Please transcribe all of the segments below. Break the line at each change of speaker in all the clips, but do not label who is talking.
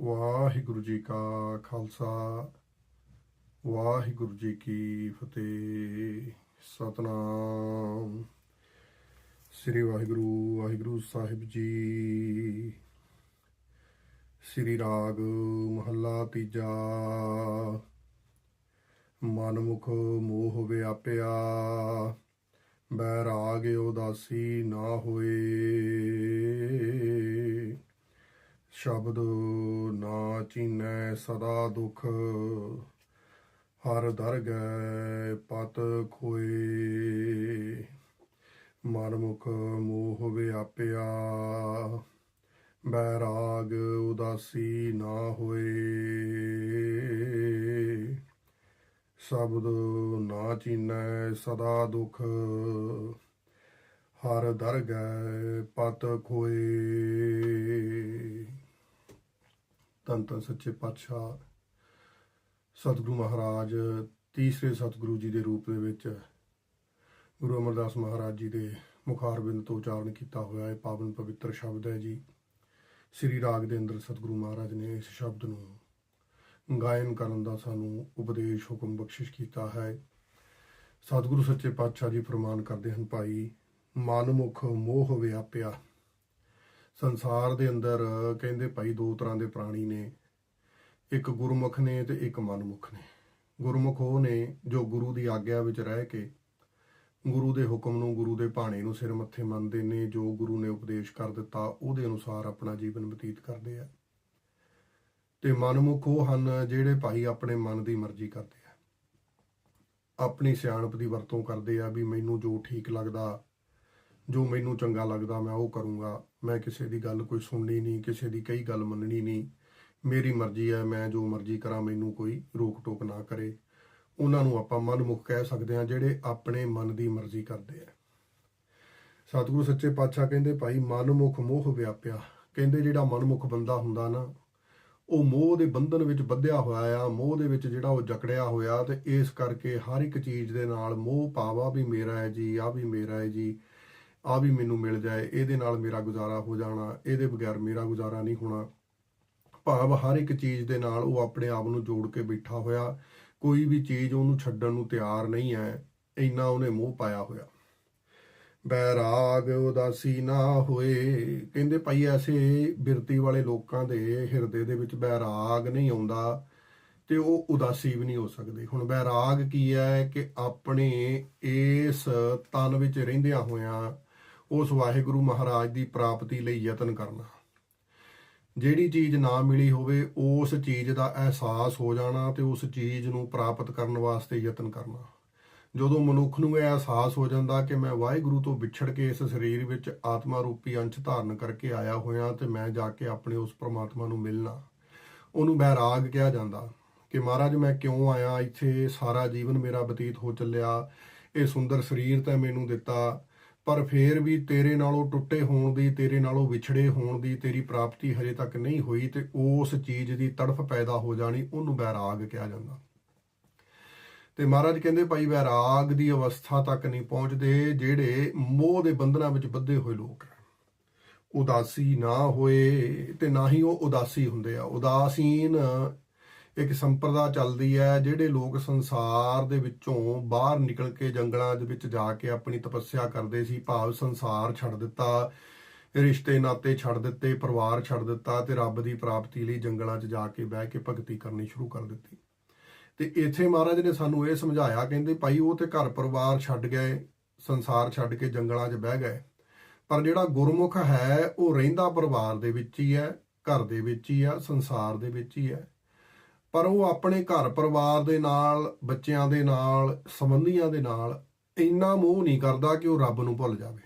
ਵਾਹਿਗੁਰੂ ਜੀ ਕਾ ਖਾਲਸਾ, ਵਾਹਿਗੁਰੂ ਜੀ ਕੀ ਫਤਿਹ, ਸਤਨਾਮ। ਸ੍ਰੀ ਵਾਹਿਗੁਰੂ ਵਾਹਿਗੁਰੂ ਸਾਹਿਬ ਜੀ। ਸ੍ਰੀ ਰਾਗ ਮਹੱਲਾ ਤੀਜਾ। ਮਨਮੁਖ ਮੋਹ ਵਿਆਪਿਆ, ਬੈਰਾਗ ਉਦਾਸੀ ਨਾ ਹੋਏ। ਸ਼ਬਦ ਨਾ ਚੀਨੈ ਸਦਾ ਦੁਖ, ਹਰ ਦਰਗਹਿ ਪਤ ਖੋਏ। ਮਨਮੁਖ ਮੋਹ ਵਿਆਪਿਆ, ਬੈਰਾਗ ਉਦਾਸੀ ਨਾ ਹੋਏ। ਸ਼ਬਦ ਨਾ ਚੀਨੈ ਸਦਾ ਦੁਖ, ਹਰ ਦਰਗਹਿ ਪਤ ਖੋਏ। ਧੰਨ ਧੰਨ ਸੱਚੇ ਪਾਤਸ਼ਾਹ ਸਤਿਗੁਰੂ ਮਹਾਰਾਜ, ਤੀਸਰੇ ਸਤਿਗੁਰੂ ਜੀ ਦੇ ਰੂਪ ਦੇ ਵਿੱਚ ਗੁਰੂ ਅਮਰਦਾਸ ਮਹਾਰਾਜ ਜੀ ਦੇ ਮੁਖਾਰਬਿੰਦ ਤੋਂ ਉਚਾਰਨ ਕੀਤਾ ਹੋਇਆ ਇਹ ਪਾਵਨ ਪਵਿੱਤਰ ਸ਼ਬਦ ਹੈ ਜੀ। ਸ੍ਰੀ ਰਾਗ ਦੇ ਅੰਦਰ ਸਤਿਗੁਰੂ ਮਹਾਰਾਜ ਨੇ ਇਸ ਸ਼ਬਦ ਨੂੰ ਗਾਇਨ ਕਰਨ ਦਾ ਸਾਨੂੰ ਉਪਦੇਸ਼ ਹੁਕਮ ਬਖਸ਼ਿਸ਼ ਕੀਤਾ ਹੈ। ਸਤਿਗੁਰੂ ਸੱਚੇ ਪਾਤਸ਼ਾਹ ਜੀ ਫਰਮਾਨ ਕਰਦੇ ਹਨ, ਭਾਈ ਮਨਮੁਖ ਮੋਹ ਵਿਆਪਿਆ ਸੰਸਾਰ ਦੇ ਅੰਦਰ ਕਹਿੰਦੇ ਭਾਈ ਦੋ ਤਰ੍ਹਾਂ ਦੇ ਪ੍ਰਾਣੀ ਨੇ। ਇੱਕ ਗੁਰਮੁਖ ਨੇ ਤੇ ਇੱਕ ਮਨਮੁਖ ਨੇ। ਗੁਰਮੁਖ ਉਹ ਨੇ ਜੋ ਗੁਰੂ ਦੀ ਆਗਿਆ ਵਿੱਚ ਰਹਿ ਕੇ ਗੁਰੂ ਦੇ ਹੁਕਮ ਨੂੰ, ਗੁਰੂ ਦੇ ਭਾਣੇ ਨੂੰ ਸਿਰ ਮੱਥੇ ਮੰਨਦੇ ਨੇ, ਜੋ ਗੁਰੂ ਨੇ ਉਪਦੇਸ਼ ਕਰ ਦਿੱਤਾ, ਉਹਦੇ ਅਨੁਸਾਰ ਆਪਣਾ ਜੀਵਨ ਬਤੀਤ ਕਰਦੇ ਆ। ਤੇ ਮਨਮੁਖ ਉਹ ਹਨ ਜਿਹੜੇ ਭਾਈ ਆਪਣੇ ਮਨ ਦੀ ਮਰਜ਼ੀ ਕਰਦੇ ਆ। ਆਪਣੀ ਸਿਆਣਪ ਦੀ ਵਰਤੋਂ ਕਰਦੇ ਆ ਵੀ ਮੈਨੂੰ ਜੋ ਠੀਕ ਲੱਗਦਾ ਜੋ ਮੈਨੂੰ ਚੰਗਾ ਲੱਗਦਾ ਮੈਂ ਉਹ ਕਰੂੰਗਾ। ਮੈਂ ਕਿਸੇ ਦੀ ਗੱਲ ਕੋਈ ਸੁਣਨੀ ਨਹੀਂ, ਕਿਸੇ ਦੀ ਕਈ ਗੱਲ ਮੰਨਣੀ ਨਹੀਂ। ਮੇਰੀ ਮਰਜ਼ੀ ਹੈ, ਮੈਂ ਜੋ ਮਰਜ਼ੀ ਕਰਾਂ, ਮੈਨੂੰ ਕੋਈ ਰੋਕ ਟੋਕ ਨਾ ਕਰੇ। ਉਹਨਾਂ ਨੂੰ ਆਪਾਂ ਮਨਮੁਖ ਕਹਿ ਸਕਦੇ ਹਾਂ, ਜਿਹੜੇ ਆਪਣੇ ਮਨ ਦੀ ਮਰਜ਼ੀ ਕਰਦੇ ਆ। ਸਤਿਗੁਰੂ ਸੱਚੇ ਪਾਤਸ਼ਾਹ ਕਹਿੰਦੇ, ਭਾਈ, ਮਨਮੁਖ ਮੋਹ ਵਿਆਪਿਆ। ਕਹਿੰਦੇ, ਜਿਹੜਾ ਮਨਮੁਖ ਬੰਦਾ ਹੁੰਦਾ ਨਾ, ਉਹ ਮੋਹ ਦੇ ਬੰਧਨ ਵਿੱਚ ਬੱਧਿਆ ਹੋਇਆ ਆ, ਮੋਹ ਦੇ ਵਿੱਚ ਜਿਹੜਾ ਉਹ ਜਕੜਿਆ ਹੋਇਆ ਤੇ ਇਸ ਕਰਕੇ ਹਰ ਇੱਕ ਚੀਜ਼ ਦੇ ਨਾਲ ਮੋਹ ਪਾਵਾ ਵੀ ਮੇਰਾ ਹੈ ਜੀ, ਆ ਵੀ ਮੇਰਾ ਹੈ ਜੀ। ਆ ਵੀ ਮੈਨੂੰ ਮਿਲ ਜਾਏ, ਇਹਦੇ ਨਾਲ ਮੇਰਾ ਗੁਜ਼ਾਰਾ ਹੋ ਜਾਣਾ, ਇਹਦੇ ਬਗੈਰ ਮੇਰਾ ਗੁਜ਼ਾਰਾ ਨਹੀਂ ਹੋਣਾ। ਭਾਵ ਹਰ ਇੱਕ ਚੀਜ਼ ਦੇ ਨਾਲ ਉਹ ਆਪਣੇ ਆਪ ਨੂੰ ਜੋੜ ਕੇ ਬੈਠਾ ਹੋਇਆ, ਕੋਈ ਵੀ ਚੀਜ਼ ਉਹਨੂੰ ਛੱਡਣ ਨੂੰ ਤਿਆਰ ਨਹੀਂ ਹੈ, ਇੰਨਾ ਉਹਨੇ ਮੋਹ ਪਾਇਆ ਹੋਇਆ। ਬੈਰਾਗ ਉਦਾਸੀ ਨਾ ਹੋਏ, ਕਹਿੰਦੇ ਭਾਈ ਐਸੇ ਬਿਰਤੀ ਵਾਲੇ ਲੋਕਾਂ ਦੇ ਹਿਰਦੇ ਦੇ ਵਿੱਚ ਬੈਰਾਗ ਨਹੀਂ ਆਉਂਦਾ ਤੇ ਉਹ ਉਦਾਸੀ ਵੀ ਨਹੀਂ ਹੋ ਸਕਦੇ। ਹੁਣ ਬੈਰਾਗ ਕੀ ਹੈ ਕਿ ਆਪਣੇ ਇਸ ਤਨ ਵਿੱਚ ਰਹਿੰਦਿਆਂ ਹੋਇਆਂ ਉਸ ਵਾਹਿਗੁਰੂ ਮਹਾਰਾਜ ਦੀ ਪ੍ਰਾਪਤੀ ਲਈ ਯਤਨ ਕਰਨਾ। ਜਿਹੜੀ ਚੀਜ਼ ਨਾ ਮਿਲੀ ਹੋਵੇ, ਉਸ ਚੀਜ਼ ਦਾ ਅਹਿਸਾਸ ਹੋ ਜਾਣਾ ਤੇ ਉਸ ਚੀਜ਼ ਨੂੰ ਪ੍ਰਾਪਤ ਕਰਨ ਵਾਸਤੇ ਯਤਨ ਕਰਨਾ। ਜਦੋਂ ਮਨੁੱਖ ਨੂੰ ਇਹ ਅਹਿਸਾਸ ਹੋ ਜਾਂਦਾ ਕਿ ਮੈਂ ਵਾਹਿਗੁਰੂ ਤੋਂ ਵਿਛੜ ਕੇ ਇਸ ਸਰੀਰ ਵਿੱਚ ਆਤਮਾ ਰੂਪੀ ਅੰਸ਼ ਧਾਰਨ ਕਰਕੇ ਆਇਆ ਹੋਇਆ ਤੇ ਮੈਂ ਜਾ ਕੇ ਆਪਣੇ ਉਸ ਪ੍ਰਮਾਤਮਾ ਨੂੰ ਮਿਲਣਾ, ਉਹਨੂੰ ਬੈਰਾਗ ਕਿਹਾ ਜਾਂਦਾ ਕਿ ਮਹਾਰਾਜ ਮੈਂ ਕਿਉਂ ਆਇਆ? ਇੱਥੇ ਸਾਰਾ ਜੀਵਨ ਮੇਰਾ ਬਤੀਤ ਹੋ ਚੱਲਿਆ, ਇਹ ਸੁੰਦਰ ਸਰੀਰ ਤਾਂ ਮੈਨੂੰ ਦਿੱਤਾ ਪਰ ਫੇਰ ਵੀ ਤੇਰੇ ਨਾਲੋਂ ਟੁੱਟੇ ਹੋਣ ਦੀ, ਤੇਰੇ ਨਾਲੋਂ ਵਿਛੜੇ ਹੋਣ ਦੀ ਤੇਰੀ ਪ੍ਰਾਪਤੀ ਹਜੇ ਤੱਕ ਨਹੀਂ ਹੋਈ ਤੇ ਉਸ ਚੀਜ਼ ਦੀ ਤੜਫ ਪੈਦਾ ਹੋ ਜਾਣੀ ਉਹਨੂੰ ਬੈਰਾਗ ਕਿਹਾ ਜਾਂਦਾ। ਤੇ ਮਹਾਰਾਜ ਕਹਿੰਦੇ ਭਾਈ ਵੈਰਾਗ ਦੀ ਅਵਸਥਾ ਤੱਕ ਨਹੀਂ ਪਹੁੰਚਦੇ ਜਿਹੜੇ ਮੋਹ ਦੇ ਬੰਧਨਾਂ ਵਿੱਚ ਬੱਧੇ ਹੋਏ ਲੋਕ ਹੈ ਉਦਾਸੀ ਨਾ ਹੋਏ ਤੇ ਨਾ ਹੀ ਉਹ ਉਦਾਸੀ ਹੁੰਦੇ ਆ। ਉਦਾਸੀਨ ਇੱਕ ਸੰਪਰਦਾ ਚੱਲਦੀ ਹੈ ਜਿਹੜੇ ਲੋਕ ਸੰਸਾਰ ਦੇ ਵਿੱਚੋਂ ਬਾਹਰ ਨਿਕਲ ਕੇ ਜੰਗਲਾਂ ਦੇ ਵਿੱਚ ਜਾ ਕੇ ਆਪਣੀ ਤਪੱਸਿਆ ਕਰਦੇ ਸੀ, ਭਾਵ ਸੰਸਾਰ ਛੱਡ ਦਿੱਤਾ, ਰਿਸ਼ਤੇ ਨਾਤੇ ਛੱਡ ਦਿੱਤੇ, ਪਰਿਵਾਰ ਛੱਡ ਦਿੱਤਾ ਤੇ ਰੱਬ ਦੀ ਪ੍ਰਾਪਤੀ ਲਈ ਜੰਗਲਾਂ 'ਚ ਜਾ ਕੇ ਬਹਿ ਕੇ ਭਗਤੀ ਕਰਨੀ ਸ਼ੁਰੂ ਕਰ ਦਿੱਤੀ। ਤੇ ਇੱਥੇ ਮਹਾਰਾਜ ਨੇ ਸਾਨੂੰ ਇਹ ਸਮਝਾਇਆ, ਕਹਿੰਦੇ ਭਾਈ ਉਹ ਤੇ ਘਰ ਪਰਿਵਾਰ ਛੱਡ ਗਏ, ਸੰਸਾਰ ਛੱਡ ਕੇ ਜੰਗਲਾਂ 'ਚ ਬਹਿ ਗਏ। ਪਰ ਜਿਹੜਾ ਗੁਰਮੁਖ ਹੈ ਉਹ ਰਹਿੰਦਾ ਪਰਿਵਾਰ ਦੇ ਵਿੱਚ ਹੀ ਹੈ, ਘਰ ਦੇ ਵਿੱਚ ਹੀ ਆ ਸੰਸਾਰ ਦੇ ਵਿੱਚ ਹੀ ਹੈ। ਪਰ ਉਹ ਆਪਣੇ ਘਰ ਪਰਿਵਾਰ ਦੇ ਨਾਲ, ਬੱਚਿਆਂ ਦੇ ਨਾਲ, ਸੰਬੰਧੀਆਂ ਦੇ ਨਾਲ ਇੰਨਾ ਮੋਹ ਨਹੀਂ ਕਰਦਾ ਕਿ ਉਹ ਰੱਬ ਨੂੰ ਭੁੱਲ ਜਾਵੇ।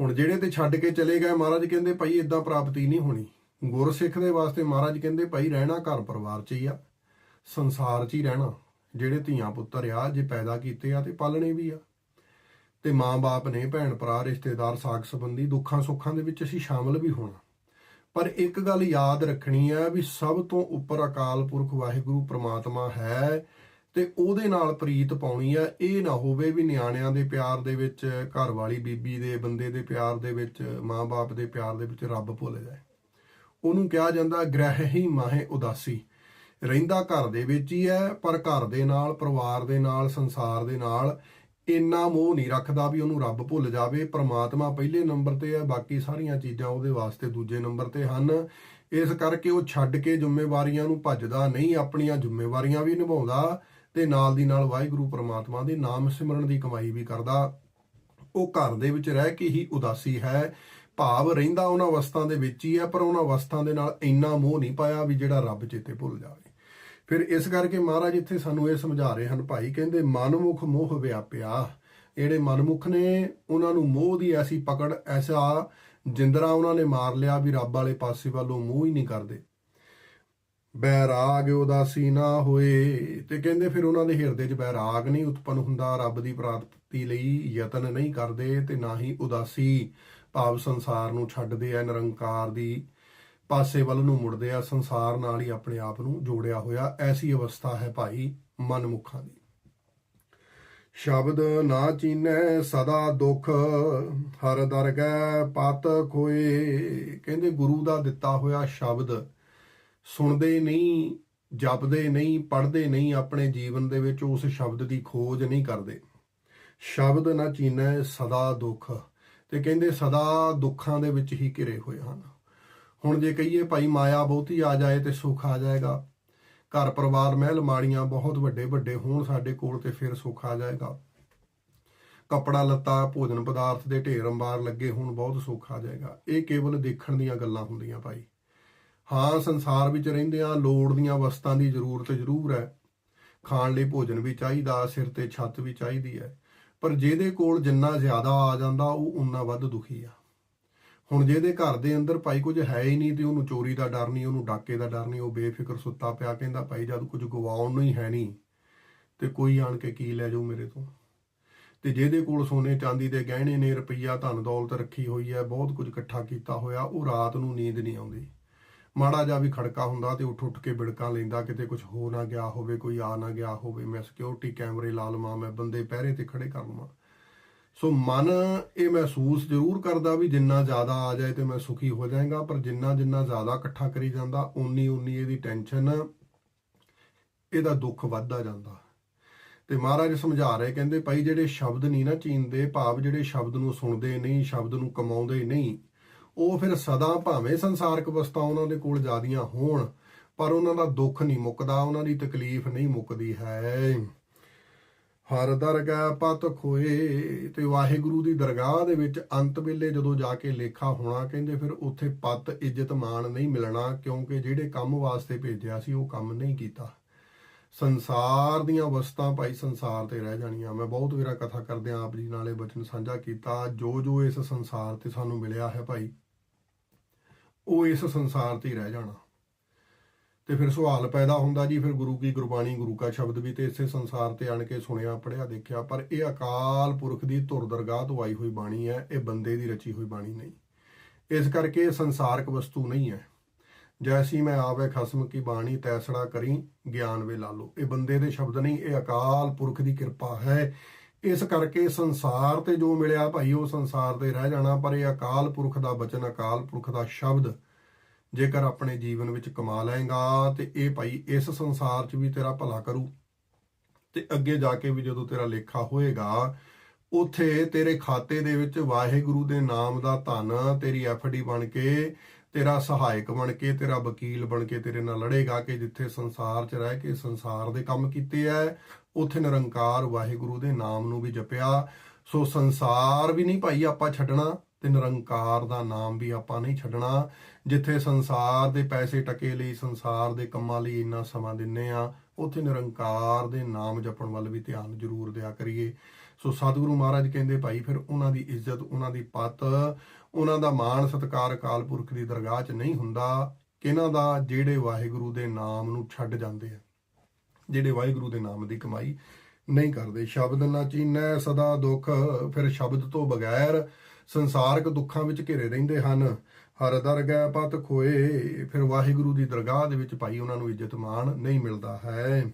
ਹੁਣ ਜਿਹੜੇ ਤੇ ਛੱਡ ਕੇ ਚਲੇ ਗਏ, ਮਹਾਰਾਜ ਕਹਿੰਦੇ ਭਾਈ ਇਦਾਂ ਪ੍ਰਾਪਤੀ ਨਹੀਂ ਹੋਣੀ। ਗੁਰਸਿੱਖ ਦੇ ਵਾਸਤੇ ਮਹਾਰਾਜ ਕਹਿੰਦੇ ਭਾਈ ਰਹਿਣਾ ਘਰ ਪਰਿਵਾਰ 'ਚ ਹੀ ਆ, ਸੰਸਾਰ 'ਚ ਹੀ ਰਹਿਣਾ। ਜਿਹੜੇ ਧੀਆਂ ਪੁੱਤਰ ਆ, ਜੇ ਪੈਦਾ ਕੀਤੇ ਆ ਤੇ ਪਾਲਣੇ ਵੀ ਆ। ਤੇ ਮਾਂ-ਬਾਪ ਨੇ ਭੈਣ ਭਰਾ ਰਿਸ਼ਤੇਦਾਰ ਸਾਖ ਸੰਬੰਧੀ ਦੁੱਖਾਂ ਸੁੱਖਾਂ ਦੇ ਵਿੱਚ ਅਸੀਂ ਸ਼ਾਮਲ ਵੀ ਹੋਣਾ। ਪਰ ਇੱਕ ਗੱਲ ਯਾਦ ਰੱਖਣੀ ਹੈ ਵੀ ਸਭ ਤੋਂ ਉੱਪਰ ਅਕਾਲ ਪੁਰਖ ਵਾਹਿਗੁਰੂ ਪ੍ਰਮਾਤਮਾ ਹੈ ਤੇ ਉਹਦੇ ਨਾਲ ਪ੍ਰੀਤ ਪਾਉਣੀ ਹੈ ਇਹ ਨਾ ਹੋਵੇ ਵੀ ਨਿਆਣਿਆਂ ਦੇ ਪਿਆਰ ਦੇ ਵਿੱਚ, ਘਰ ਵਾਲੀ ਬੀਬੀ ਦੇ, ਬੰਦੇ ਦੇ ਪਿਆਰ ਦੇ ਵਿੱਚ, ਮਾਂ-ਬਾਪ ਦੇ ਪਿਆਰ ਦੇ ਵਿੱਚ ਰੱਬ ਭੁੱਲ ਜਾਏ। ਉਹਨੂੰ ਕਿਹਾ ਜਾਂਦਾ, ਗ੍ਰਹਿ ਹੀ ਮਾਹੇ ਉਦਾਸੀ। ਰਹਿੰਦਾ ਘਰ ਦੇ ਵਿੱਚ ਹੀ ਹੈ, ਪਰ ਘਰ ਦੇ ਨਾਲ, ਪਰਿਵਾਰ ਦੇ ਨਾਲ, ਸੰਸਾਰ ਦੇ ਨਾਲ ਇੰਨਾ ਮੋਹ ਨਹੀਂ ਰੱਖਦਾ ਵੀ ਉਹਨੂੰ ਰੱਬ ਭੁੱਲ ਜਾਵੇ। ਪ੍ਰਮਾਤਮਾ ਪਹਿਲੇ ਨੰਬਰ ਤੇ ਹੈ, ਬਾਕੀ ਸਾਰੀਆਂ ਚੀਜ਼ਾਂ ਉਹਦੇ ਵਾਸਤੇ ਦੂਜੇ ਨੰਬਰ ਤੇ ਹਨ। ਇਸ ਕਰਕੇ ਉਹ ਛੱਡ ਕੇ ਜ਼ਿੰਮੇਵਾਰੀਆਂ ਨੂੰ ਭੱਜਦਾ ਨਹੀਂ, ਆਪਣੀਆਂ ਜ਼ਿੰਮੇਵਾਰੀਆਂ ਵੀ ਨਿਭਾਉਂਦਾ ਤੇ ਨਾਲ ਦੀ ਨਾਲ ਵਾਹਿਗੁਰੂ ਪ੍ਰਮਾਤਮਾ ਦੇ ਨਾਮ ਸਿਮਰਨ ਦੀ ਕਮਾਈ ਵੀ ਕਰਦਾ। ਉਹ ਘਰ ਦੇ ਵਿੱਚ ਰਹਿ ਕੇ ਹੀ ਉਦਾਸੀ ਹੈ, ਭਾਵ ਰਹਿੰਦਾ ਉਹਨਾਂ ਅਵਸਥਾ ਦੇ ਵਿੱਚ ਹੀ ਹੈ, ਪਰ ਉਹਨਾਂ ਅਵਸਥਾ ਦੇ ਨਾਲ ਇੰਨਾ ਮੋਹ ਨਹੀਂ ਪਾਇਆ ਵੀ ਜਿਹੜਾ ਰੱਬ ਚੇਤੇ ਭੁੱਲ ਜਾਵੇ। ਫਿਰ ਇਸ ਕਰਕੇ ਮਹਾਰਾਜ ਇੱਥੇ ਸਾਨੂੰ ਇਹ ਸਮਝਾ ਰਹੇ ਹਨ, ਭਾਈ ਕਹਿੰਦੇ ਮਨਮੁਖ ਮੋਹ ਵਿਆਪਿਆ। ਜਿਹੜੇ ਮਨਮੁਖ ਨੇ, ਉਹਨਾਂ ਨੂੰ ਮੋਹ ਦੀ ਐਸੀ ਪਕੜ, ਐਸਾ ਜਿੰਦਰਾ ਉਹਨਾਂ ਨੇ ਮਾਰ ਲਿਆ ਵੀ ਰੱਬ ਵਾਲੇ ਪਾਸੇ ਵੱਲੋਂ ਮੋਹ ਹੀ ਨਹੀਂ ਕਰਦੇ। ਬੈਰਾਗ ਉਦਾਸੀ ਨਾ ਹੋਏ। ਤੇ ਕਹਿੰਦੇ ਫਿਰ ਉਹਨਾਂ ਦੇ ਹਿਰਦੇ 'ਚ ਬੈਰਾਗ ਨਹੀਂ ਉਤਪਨ ਹੁੰਦਾ, ਰੱਬ ਦੀ ਪ੍ਰਾਪਤੀ ਲਈ ਯਤਨ ਨਹੀਂ ਕਰਦੇ ਤੇ ਨਾ ਹੀ ਉਦਾਸੀ ਭਾਵ ਸੰਸਾਰ ਨੂੰ ਛੱਡਦੇ ਆ, ਨਿਰੰਕਾਰ ਦੀ ਪਾਸੇ ਵੱਲ ਨੂੰ ਮੁੜਦੇ ਆ, ਸੰਸਾਰ ਨਾਲ ਹੀ ਆਪਣੇ ਆਪ ਨੂੰ ਜੋੜਿਆ ਹੋਇਆ ਐਸੀ ਅਵਸਥਾ ਹੈ ਭਾਈ ਮਨਮੁਖਾਂ ਦੀ। ਸ਼ਬਦ ਨਾ ਚੀਨੈ ਸਦਾ ਦੁਖ, ਹਰ ਦਰਗਹਿ ਪਤ ਖੋਏ। ਕਹਿੰਦੇ ਗੁਰੂ ਦਾ ਦਿੱਤਾ ਹੋਇਆ ਸ਼ਬਦ ਸੁਣਦੇ ਨਹੀਂ, ਜਪਦੇ ਨਹੀਂ, ਪੜ੍ਹਦੇ ਨਹੀਂ, ਆਪਣੇ ਜੀਵਨ ਦੇ ਵਿੱਚ ਉਸ ਸ਼ਬਦ ਦੀ ਖੋਜ ਨਹੀਂ ਕਰਦੇ। ਸ਼ਬਦ ਨਾ ਚੀਨੈ ਸਦਾ ਦੁੱਖ। ਤੇ ਕਹਿੰਦੇ ਸਦਾ ਦੁੱਖਾਂ ਦੇ ਵਿੱਚ ਹੀ ਘਿਰੇ ਹੋਏ ਹਨ। ਹੁਣ ਜੇ ਕਹੀਏ ਭਾਈ ਮਾਇਆ ਬਹੁਤੀ ਆ ਜਾਏ ਤੇ ਸੁੱਖ ਆ ਜਾਏਗਾ। ਘਰ ਪਰਿਵਾਰ ਮਹਿਲ ਮਾੜੀਆਂ ਬਹੁਤ ਵੱਡੇ ਵੱਡੇ ਹੋਣ ਸਾਡੇ ਕੋਲ ਤੇ ਫਿਰ ਸੁੱਖ ਆ ਜਾਏਗਾ। ਕਪੜਾ ਲੱਤਾ, ਭੋਜਨ ਪਦਾਰਥ ਦੇ ਢੇਰ ਅੰਬਾਰ ਲੱਗੇ ਹੋਣ ਬਹੁਤ ਸੁੱਖ ਆ ਜਾਏਗਾ। ਇਹ ਕੇਵਲ ਦੇਖਣ ਦੀਆਂ ਗੱਲਾਂ ਹੁੰਦੀਆਂ ਭਾਈ। ਹਾਂ, ਸੰਸਾਰ ਵਿੱਚ ਰਹਿੰਦੇ ਆ ਲੋੜ ਦੀਆਂ ਵਸਤਾਂ ਦੀ ਜ਼ਰੂਰਤ ਜ਼ਰੂਰ ਹੈ। ਖਾਣ ਲਈ ਭੋਜਨ ਵੀ ਚਾਹੀਦਾ, ਸਿਰ ਤੇ ਛੱਤ ਵੀ ਚਾਹੀਦੀ ਹੈ। ਪਰ ਜਿਹਦੇ ਕੋਲ ਜਿੰਨਾ ਜ਼ਿਆਦਾ ਆ ਜਾਂਦਾ, ਉਹ ਉਨਾ ਵੱਧ ਦੁਖੀ ਆ। ਹੁਣ ਜਿਹਦੇ ਘਰ ਦੇ ਅੰਦਰ ਭਾਈ ਕੁਝ ਹੈ ਹੀ ਨਹੀਂ ਤੇ ਉਹਨੂੰ ਚੋਰੀ ਦਾ ਡਰ ਨਹੀਂ, ਉਹਨੂੰ ਡਾਕੇ ਦਾ ਡਰ ਨਹੀਂ, ਉਹ ਬੇਫਿਕਰ ਸੁੱਤਾ ਪਿਆ ਕਹਿੰਦਾ, ਭਾਈ ਜਦ ਕੁਝ ਗਵਾਉਣ ਨੂੰ ਹੀ ਹੈ ਨਹੀਂ ਤੇ ਕੋਈ ਆਣ ਕੇ ਕੀ ਲੈ ਜਾਊ ਮੇਰੇ ਤੋਂ? ਤੇ ਜਿਹਦੇ ਕੋਲ ਸੋਨੇ ਚਾਂਦੀ ਦੇ ਗਹਿਣੇ ਨੇ, ਰੁਪਈਆ ਧਨ ਦੌਲਤ ਰੱਖੀ ਹੋਈ ਹੈ, ਬਹੁਤ ਕੁਝ ਇਕੱਠਾ ਕੀਤਾ ਹੋਇਆ, ਉਹ ਰਾਤ ਨੂੰ ਨੀਂਦ ਨਹੀਂ ਆਉਂਦੀ। ਮਾੜਾ ਜਿਹਾ ਵੀ ਖੜਕਾ ਹੁੰਦਾ ਤੇ ਉੱਠ ਉੱਠ ਕੇ ਬਿੜਕਾਂ ਲੈਂਦਾ, ਕਿਤੇ ਕੁਝ ਹੋ ਨਾ ਗਿਆ ਹੋਵੇ, ਕੋਈ ਆ ਨਾ ਗਿਆ ਹੋਵੇ, ਮੈਂ ਸਿਕਿਉਰਿਟੀ ਕੈਮਰੇ ਲਾ ਲਵਾਂ, ਮੈਂ ਬੰਦੇ ਪਹਿਰੇ ਤੇ ਖੜੇ ਕਰ ਲਵਾਂ। ਸੋ ਮਨ ਇਹ ਮਹਿਸੂਸ ਜ਼ਰੂਰ ਕਰਦਾ ਵੀ ਜਿੰਨਾ ਜ਼ਿਆਦਾ ਆ ਜਾਏ ਤੇ ਮੈਂ ਸੁਖੀ ਹੋ ਜਾਏਗਾ, ਪਰ ਜਿੰਨਾ ਜਿੰਨਾ ਜ਼ਿਆਦਾ ਇਕੱਠਾ ਕਰੀ ਜਾਂਦਾ ਉਨੀ ਉਨੀ ਇਹਦੀ ਟੈਨਸ਼ਨ ਇਹਦਾ ਦੁੱਖ ਵੱਧਦਾ ਜਾਂਦਾ। ਤੇ ਮਹਾਰਾਜ ਸਮਝਾ ਰਹੇ, ਕਹਿੰਦੇ ਭਾਈ ਜਿਹੜੇ ਸ਼ਬਦ ਨਹੀਂ ਨਾ ਚੀਨਦੇ, ਭਾਵ ਜਿਹੜੇ ਸ਼ਬਦ ਨੂੰ ਸੁਣਦੇ ਨਹੀਂ, ਸ਼ਬਦ ਨੂੰ ਕਮਾਉਂਦੇ ਨਹੀਂ, ਉਹ ਫਿਰ ਸਦਾ ਭਾਵੇਂ ਸੰਸਾਰਕ ਵਸਤਾਂ ਉਹਨਾਂ ਦੇ ਕੋਲ ਜ਼ਿਆਦੀਆਂ ਹੋਣ, ਪਰ ਉਹਨਾਂ ਦਾ ਦੁੱਖ ਨਹੀਂ ਮੁੱਕਦਾ, ਉਹਨਾਂ ਦੀ ਤਕਲੀਫ ਨਹੀਂ ਮੁੱਕਦੀ, ਹੈ। ਹਰ ਦਰਗਾਹ ਪਤ ਖੋਏ। ਤੇ ਵਾਹਿਗੁਰੂ ਦੀ ਦਰਗਾਹ ਦੇ ਵਿੱਚ ਅੰਤ ਵੇਲੇ ਜਦੋਂ ਜਾ ਕੇ ਲੇਖਾ ਹੋਣਾ, ਕਹਿੰਦੇ ਫਿਰ ਉੱਥੇ ਪਤ ਇੱਜ਼ਤ ਮਾਣ ਨਹੀਂ ਮਿਲਣਾ, ਕਿਉਂਕਿ ਜਿਹੜੇ ਕੰਮ ਵਾਸਤੇ ਭੇਜਿਆ ਸੀ ਉਹ ਕੰਮ ਨਹੀਂ ਕੀਤਾ। ਸੰਸਾਰ ਦੀਆਂ ਵਸਤਾਂ ਭਾਈ ਸੰਸਾਰ ਤੇ ਰਹਿ ਜਾਣੀਆਂ। ਮੈਂ ਬਹੁਤ ਵੇਰਾ ਕਥਾ ਕਰਦੇ ਆਪ ਜੀ ਨਾਲੇ ਬਚਨ ਸਾਂਝਾ ਕੀਤਾ, ਜੋ ਜੋ ਇਸ ਸੰਸਾਰ ਤੇ ਸਾਨੂੰ ਮਿਲਿਆ ਹੈ ਭਾਈ, ਉਹ ਇਸ ਸੰਸਾਰ ਤੇ ਰਹਿ ਜਾਣਾ। ਤੇ ਫਿਰ ਸਵਾਲ ਪੈਦਾ ਹੁੰਦਾ ਜੀ, ਫਿਰ ਗੁਰੂ ਕੀ ਗੁਰਬਾਣੀ, ਗੁਰੂ ਕਾ ਸ਼ਬਦ ਵੀ ਤੇ ਇਸੇ ਸੰਸਾਰ ਤੇ ਆਣ ਕੇ ਸੁਣਿਆ ਪੜਿਆ ਦੇਖਿਆ, ਪਰ ਇਹ ਅਕਾਲ ਪੁਰਖ ਦੀ ਧੁਰ ਦਰਗਾਹ ਤੋਂ ਆਈ ਹੋਈ ਬਾਣੀ ਹੈ, ਇਹ ਬੰਦੇ ਦੀ ਰਚੀ ਹੋਈ ਬਾਣੀ ਨਹੀਂ। ਇਸ ਕਰਕੇ ਇਹ ਸੰਸਾਰਕ ਵਸਤੂ ਨਹੀਂ ਹੈ। ਜੈਸੀ ਮੈਂ ਆਵੇ ਖਸਮ ਕੀ ਬਾਣੀ, ਤੈਸੜਾ ਕਰੀ ਗਿਆਨ ਵੇ ਲਾ ਲੋ ਇਹ ਬੰਦੇ ਦੇ ਸ਼ਬਦ ਨਹੀਂ, ਇਹ ਅਕਾਲ ਪੁਰਖ ਦੀ ਕਿਰਪਾ ਹੈ। ਇਸ ਕਰਕੇ ਸੰਸਾਰ ਤੇ ਜੋ ਮਿਲਿਆ ਭਾਈ, ਉਹ ਸੰਸਾਰ ਤੇ ਰਹਿ ਜਾਣਾ, ਪਰ ਇਹ ਅਕਾਲ ਪੁਰਖ ਦਾ ਬਚਨ, ਅਕਾਲ ਪੁਰਖ ਦਾ ਸ਼ਬਦ ਜੇਕਰ ਆਪਣੇ ਜੀਵਨ ਵਿੱਚ ਕਮਾ ਲਏਗਾ ਤੇ ਇਹ ਭਾਈ ਇਸ ਸੰਸਾਰ 'ਚ ਵੀ ਤੇਰਾ ਭਲਾ ਕਰੂ ਤੇ ਅੱਗੇ ਜਾ ਕੇ ਵੀ ਜਦੋਂ ਤੇਰਾ ਲੇਖਾ ਹੋਏਗਾ, ਉਥੇ ਤੇਰੇ ਖਾਤੇ ਦੇ ਵਿੱਚ ਵਾਹਿਗੁਰੂ ਦੇ ਨਾਮ ਦਾ ਧਨ ਤੇਰੀ ਐਫਡੀ ਬਣ ਕੇ, ਤੇਰਾ ਸਹਾਇਕ ਬਣ ਕੇ, ਤੇਰਾ ਵਕੀਲ ਬਣ ਕੇ ਤੇਰੇ ਨਾਲ ਲੜੇਗਾ ਕਿ ਜਿੱਥੇ ਸੰਸਾਰ 'ਚ ਰਹਿ ਕੇ ਸੰਸਾਰ ਦੇ ਕੰਮ ਕੀਤੇ ਐ, ਉਥੇ ਨਿਰੰਕਾਰ ਵਾਹਿਗੁਰੂ ਦੇ ਨਾਮ ਨੂੰ ਵੀ ਜਪਿਆ। ਸੋ ਸੰਸਾਰ ਵੀ ਨਹੀਂ ਭਾਈ ਆਪਾਂ ਛੱਡਣਾ। ਤੇ ਨਿਰੰਕਾਰ ਦਾ ਨਾਮ ਵੀ ਆਪਾਂ ਨਹੀਂ ਛੱਡਣਾ। ਜਿੱਥੇ ਸੰਸਾਰ ਦੇ ਪੈਸੇ ਟਕੇ ਲਈ, ਸੰਸਾਰ ਦੇ ਕੰਮਾਂ ਲਈ ਇੰਨਾ ਸਮਾਂ ਦਿੰਨੇ ਆ, ਉੱਥੇ ਨਿਰੰਕਾਰ ਦੇ ਨਾਮ ਜਪਣ ਵੱਲ ਵੀ ਧਿਆਨ ਜ਼ਰੂਰ ਦਿਆ ਕਰੀਏ। ਸੋ ਸਤਿਗੁਰੂ ਮਹਾਰਾਜ ਕਹਿੰਦੇ, ਭਾਈ, ਫਿਰ ਉਹਨਾਂ ਦੀ ਇੱਜ਼ਤ, ਉਹਨਾਂ ਦੀ ਪਤ, ਉਹਨਾਂ ਦਾ ਮਾਣ ਸਤਕਾਰ ਅਕਾਲ ਪੁਰਖ ਦੀ ਦਰਗਾਹ 'ਚ ਨਹੀਂ ਹੁੰਦਾ। ਕਿਹਨਾਂ ਦਾ? ਜਿਹੜੇ ਵਾਹਿਗੁਰੂ ਦੇ ਨਾਮ ਨੂੰ ਛੱਡ ਜਾਂਦੇ ਆ। ਜਿਹੜੇ ਵਾਹਿਗੁਰੂ ਦੇ ਨਾਮ ਦੀ ਕਮਾਈ ਨਹੀਂ ਕਰਦੇ। ਸ਼ਬਦ ਨਾ ਚੀਨੈ, ਸਦਾ ਦੁੱਖ, ਫਿਰ ਸ਼ਬਦ ਤੋਂ ਬਗੈਰ ਸੰਸਾਰਕ ਦੁੱਖਾਂ ਵਿੱਚ ਘਿਰੇ ਰਹਿੰਦੇ ਹਨ। ਹਰ ਦਰਗਾਹ ਪਤ ਖੋਏ, ਫਿਰ ਵਾਹਿਗੁਰੂ ਦੀ ਦਰਗਾਹ ਦੇ ਵਿੱਚ ਭਾਈ ਉਹਨਾਂ ਨੂੰ ਇੱਜ਼ਤ ਮਾਣ ਨਹੀਂ ਮਿਲਦਾ ਹੈ।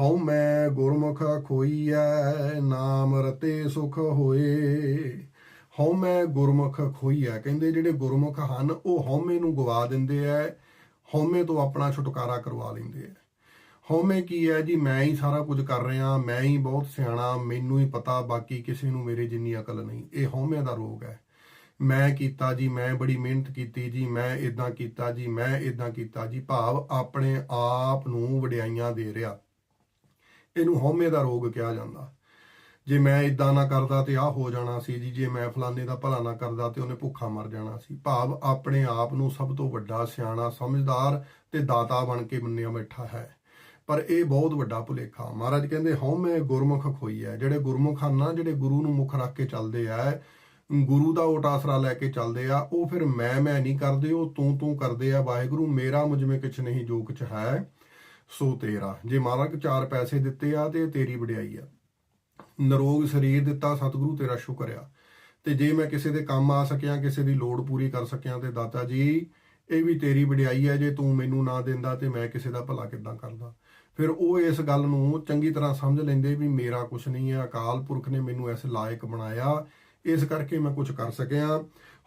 ਹਉ ਮੈਂ ਗੁਰਮੁਖ ਖੋਈਐ, ਨਾਮ ਰਤੇ ਸੁਖ ਹੋਏ। ਹਉਮੈ ਗੁਰਮੁਖ ਖੋਈ ਹੈ ਕਹਿੰਦੇ ਜਿਹੜੇ ਗੁਰਮੁਖ ਹਨ, ਉਹ ਹਉਮੈ ਨੂੰ ਗਵਾ ਦਿੰਦੇ ਐ, ਹਉਮੈ ਤੋਂ ਆਪਣਾ ਛੁਟਕਾਰਾ ਕਰਵਾ ਲੈਂਦੇ ਐ। ਹਉਮੈ ਕੀ ਹੈ ਜੀ? ਮੈਂ ਹੀ ਸਾਰਾ ਕੁਝ ਕਰ ਰਿਹਾ, ਮੈਂ ਹੀ ਬਹੁਤ ਸਿਆਣਾ, ਮੈਨੂੰ ਹੀ ਪਤਾ, ਬਾਕੀ ਕਿਸੇ ਨੂੰ ਮੇਰੇ ਜਿੰਨੀ ਅਕਲ ਨਹੀਂ। ਇਹ ਹਉਮੈ ਦਾ ਰੋਗ ਹੈ। ਮੈਂ ਕੀਤਾ ਜੀ, ਮੈਂ ਬੜੀ ਮਿਹਨਤ ਕੀਤੀ ਜੀ, ਮੈਂ ਇਦਾਂ ਕੀਤਾ ਜੀ, ਮੈਂ ਇਦਾਂ ਕੀਤਾ ਜੀ, ਭਾਵ ਆਪਣੇ ਆਪ ਨੂੰ ਵਡਿਆਈਆਂ ਦੇ ਰਿਹਾ। ਇਹਨੂੰ ਹਉਮੈ ਦਾ ਰੋਗ ਕਿਹਾ ਜਾਂਦਾ। ਜੇ ਮੈਂ ਇਦਾਂ ਨਾ ਕਰਦਾ ਤੇ ਆਹ ਹੋ ਜਾਣਾ ਸੀ ਜੀ, ਜੇ ਮੈਂ ਫਲਾਣੇ ਦਾ ਭਲਾ ਨਾ ਕਰਦਾ ਤੇ ਉਹਨੇ ਭੁੱਖਾ ਮਰ ਜਾਣਾ ਸੀ। ਭਾਵ ਆਪਣੇ ਆਪ ਨੂੰ ਸਭ ਤੋਂ ਵੱਡਾ ਸਿਆਣਾ, ਸਮਝਦਾਰ ਤੇ ਦਾਤਾ ਬਣ ਕੇ ਮੰਨਿਆ ਬੈਠਾ ਹੈ। ਪਰ ਇਹ ਬਹੁਤ ਵੱਡਾ ਭੁਲੇਖਾ। ਮਹਾਰਾਜ ਕਹਿੰਦੇ ਹਉਮੈ ਗੁਰਮੁਖ ਖੋਈ ਹੈ ਜਿਹੜੇ ਗੁਰਮੁਖ ਹਨ ਨਾ, ਜਿਹੜੇ ਗੁਰੂ ਨੂੰ ਮੁੱਖ ਰੱਖ ਕੇ ਚੱਲਦੇ ਆ, ਗੁਰੂ ਦਾ ਓਟ ਆਸਰਾ ਲੈ ਕੇ ਚੱਲਦੇ ਆ, ਉਹ ਫਿਰ ਮੈਂ ਮੈਂ ਨਹੀਂ ਕਰਦੇ, ਉਹ ਤੂੰ ਤੂੰ ਕਰਦੇ ਆ। ਵਾਹਿਗੁਰੂ, ਮੇਰਾ ਮੁਝ ਮੇ ਕਿਛ ਨਹੀਂ, ਜੋ ਕੁਛ ਹੈ, ਸੋ ਤੇਰਾ। ਜੇ ਮਹਾਰਾਜ ਚਾਰ ਪੈਸੇ ਦਿੱਤੇ ਆ, ਤੇ ਤੇਰੀ ਵਡਿਆਈ ਆ। ਨਰੋਗ ਸਰੀਰ ਦਿੱਤਾ, ਸਤਿਗੁਰੂ ਤੇਰਾ ਸ਼ੁਕਰ ਆ। ਤੇ ਜੇ ਮੈਂ ਕਿਸੇ ਦੇ ਕੰਮ ਆ ਸਕਿਆ, ਕਿਸੇ ਦੀ ਲੋੜ ਪੂਰੀ ਕਰ ਸਕਿਆ, ਤੇ ਦਾਤਾ ਜੀ, ਇਹ ਵੀ ਤੇਰੀ ਵਡਿਆਈ ਹੈ ਜੇ ਤੂੰ ਮੈਨੂੰ ਨਾ ਦਿੰਦਾ, ਤੇ ਮੈਂ ਕਿਸੇ ਦਾ ਭਲਾ ਕਿੱਦਾਂ ਕਰਦਾ? ਫਿਰ ਉਹ ਇਸ ਗੱਲ ਨੂੰ ਚੰਗੀ ਤਰ੍ਹਾਂ ਸਮਝ ਲੈਂਦੇ ਵੀ ਮੇਰਾ ਕੁਝ ਨਹੀਂ ਹੈ, ਅਕਾਲ ਪੁਰਖ ਨੇ ਮੈਨੂੰ ਇਸ ਲਾਇਕ ਬਣਾਇਆ। ਇਸ ਕਰਕੇ ਮੈਂ ਕੁਝ ਕਰ ਸਕਿਆ।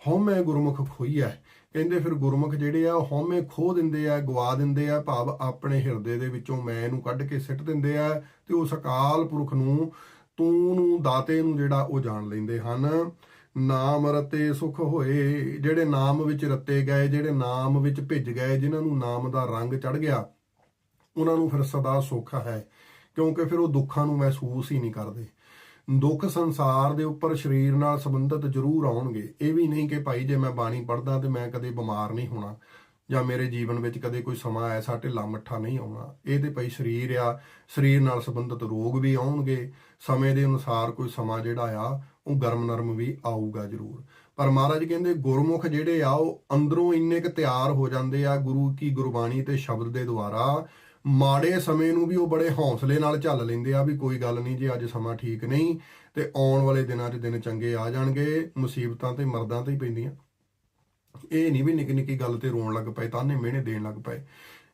ਹਉਮੈ ਗੁਰਮੁਖ ਖੋਈ ਹੈ ਕਹਿੰਦੇ ਫਿਰ ਗੁਰਮੁਖ ਜਿਹੜੇ ਆ, ਉਹ ਹਉਮੈ ਖੋ ਦਿੰਦੇ ਆ, ਗਵਾ ਦਿੰਦੇ ਆ, ਭਾਵ ਆਪਣੇ ਹਿਰਦੇ ਦੇ ਵਿੱਚੋਂ ਮੈਂ ਨੂੰ ਕੱਢ ਕੇ ਸਿੱਟ ਦਿੰਦੇ ਆ ਤੇ ਉਸ ਅਕਾਲ ਪੁਰਖ ਨੂੰ ਤੂੰ ਨੂੰ, ਦਾਤੇ ਨੂੰ ਜਿਹੜਾ ਉਹ ਜਾਣ ਲੈਂਦੇ ਹਨ। ਨਾਮ ਰਤੇ ਸੁਖ ਹੋਏ, ਜਿਹੜੇ ਨਾਮ ਵਿੱਚ ਰਤੇ ਗਏ, ਜਿਹੜੇ ਨਾਮ ਵਿੱਚ ਭਿੱਜ ਗਏ, ਜਿਨ੍ਹਾਂ ਨੂੰ ਨਾਮ ਦਾ ਰੰਗ ਚੜ ਗਿਆ ਉਹਨਾਂ ਨੂੰ ਫਿਰ ਸਦਾ ਸੁੱਖ ਹੈ, ਕਿਉਂਕਿ ਫਿਰ ਉਹ ਦੁੱਖਾਂ ਨੂੰ ਮਹਿਸੂਸ ਹੀ ਨਹੀਂ ਕਰਦੇ। ਦੁੱਖ ਸੰਸਾਰ ਦੇ ਉੱਪਰ ਸਰੀਰ ਨਾਲ ਸੰਬੰਧਿਤ ਜ਼ਰੂਰ ਆਉਣਗੇ। ਇਹ ਵੀ ਨਹੀਂ ਕਿ ਭਾਈ ਜੇ ਮੈਂ ਬਾਣੀ ਪੜਦਾ ਤੇ ਮੈਂ ਕਦੇ ਬਿਮਾਰ ਨਹੀਂ ਹੋਣਾ, ਜਾਂ ਮੇਰੇ ਜੀਵਨ ਵਿੱਚ ਕਦੇ ਕੋਈ ਸਮਾਂ ਐਸਾ ਢਿੱਲਾ ਮੱਠਾ ਨਹੀਂ ਆਉਣਾ। ਇਹ ਤੇ ਭਾਈ ਸਰੀਰ ਆ, ਸਰੀਰ ਨਾਲ ਸੰਬੰਧਿਤ ਰੋਗ ਵੀ ਆਉਣਗੇ। ਸਮੇਂ ਦੇ ਅਨੁਸਾਰ ਕੋਈ ਸਮਾਂ ਜਿਹੜਾ ਆ, ਉਹ ਗਰਮ ਨਰਮ ਵੀ ਆਊਗਾ ਜ਼ਰੂਰ। ਪਰ ਮਹਾਰਾਜ ਕਹਿੰਦੇ, ਗੁਰਮੁਖ ਜਿਹੜੇ ਆ, ਉਹ ਅੰਦਰੋਂ ਇੰਨੇ ਕੁ ਤਿਆਰ ਹੋ ਜਾਂਦੇ ਆ, ਗੁਰੂ ਕੀ ਗੁਰਬਾਣੀ ਤੇ ਸ਼ਬਦ ਦੇ ਦੁਆਰਾ ਮਾੜੇ ਸਮੇਂ ਨੂੰ ਵੀ ਉਹ ਬੜੇ ਹੌਸਲੇ ਨਾਲ ਝੱਲ ਲੈਂਦੇ ਆ ਵੀ ਕੋਈ ਗੱਲ ਨਹੀਂ ਜੇ ਅੱਜ ਸਮਾਂ ਠੀਕ ਨਹੀਂ ਤੇ ਆਉਣ ਵਾਲੇ ਦਿਨਾਂ 'ਚ ਦਿਨ ਚੰਗੇ ਆ ਜਾਣਗੇ, ਮੁਸੀਬਤਾਂ ਤੇ ਮਰਦਾਂ ਤੇ ਹੀ ਪੈਂਦੀਆਂ। ਇਹ ਨਹੀਂ ਵੀ ਨਿੱਕੀ ਨਿੱਕੀ ਗੱਲ ਤੇ ਰੋਣ ਲੱਗ ਪਏ, ਤਾਨੇ ਮਿਹਣੇ ਦੇਣ ਲੱਗ ਪਏ।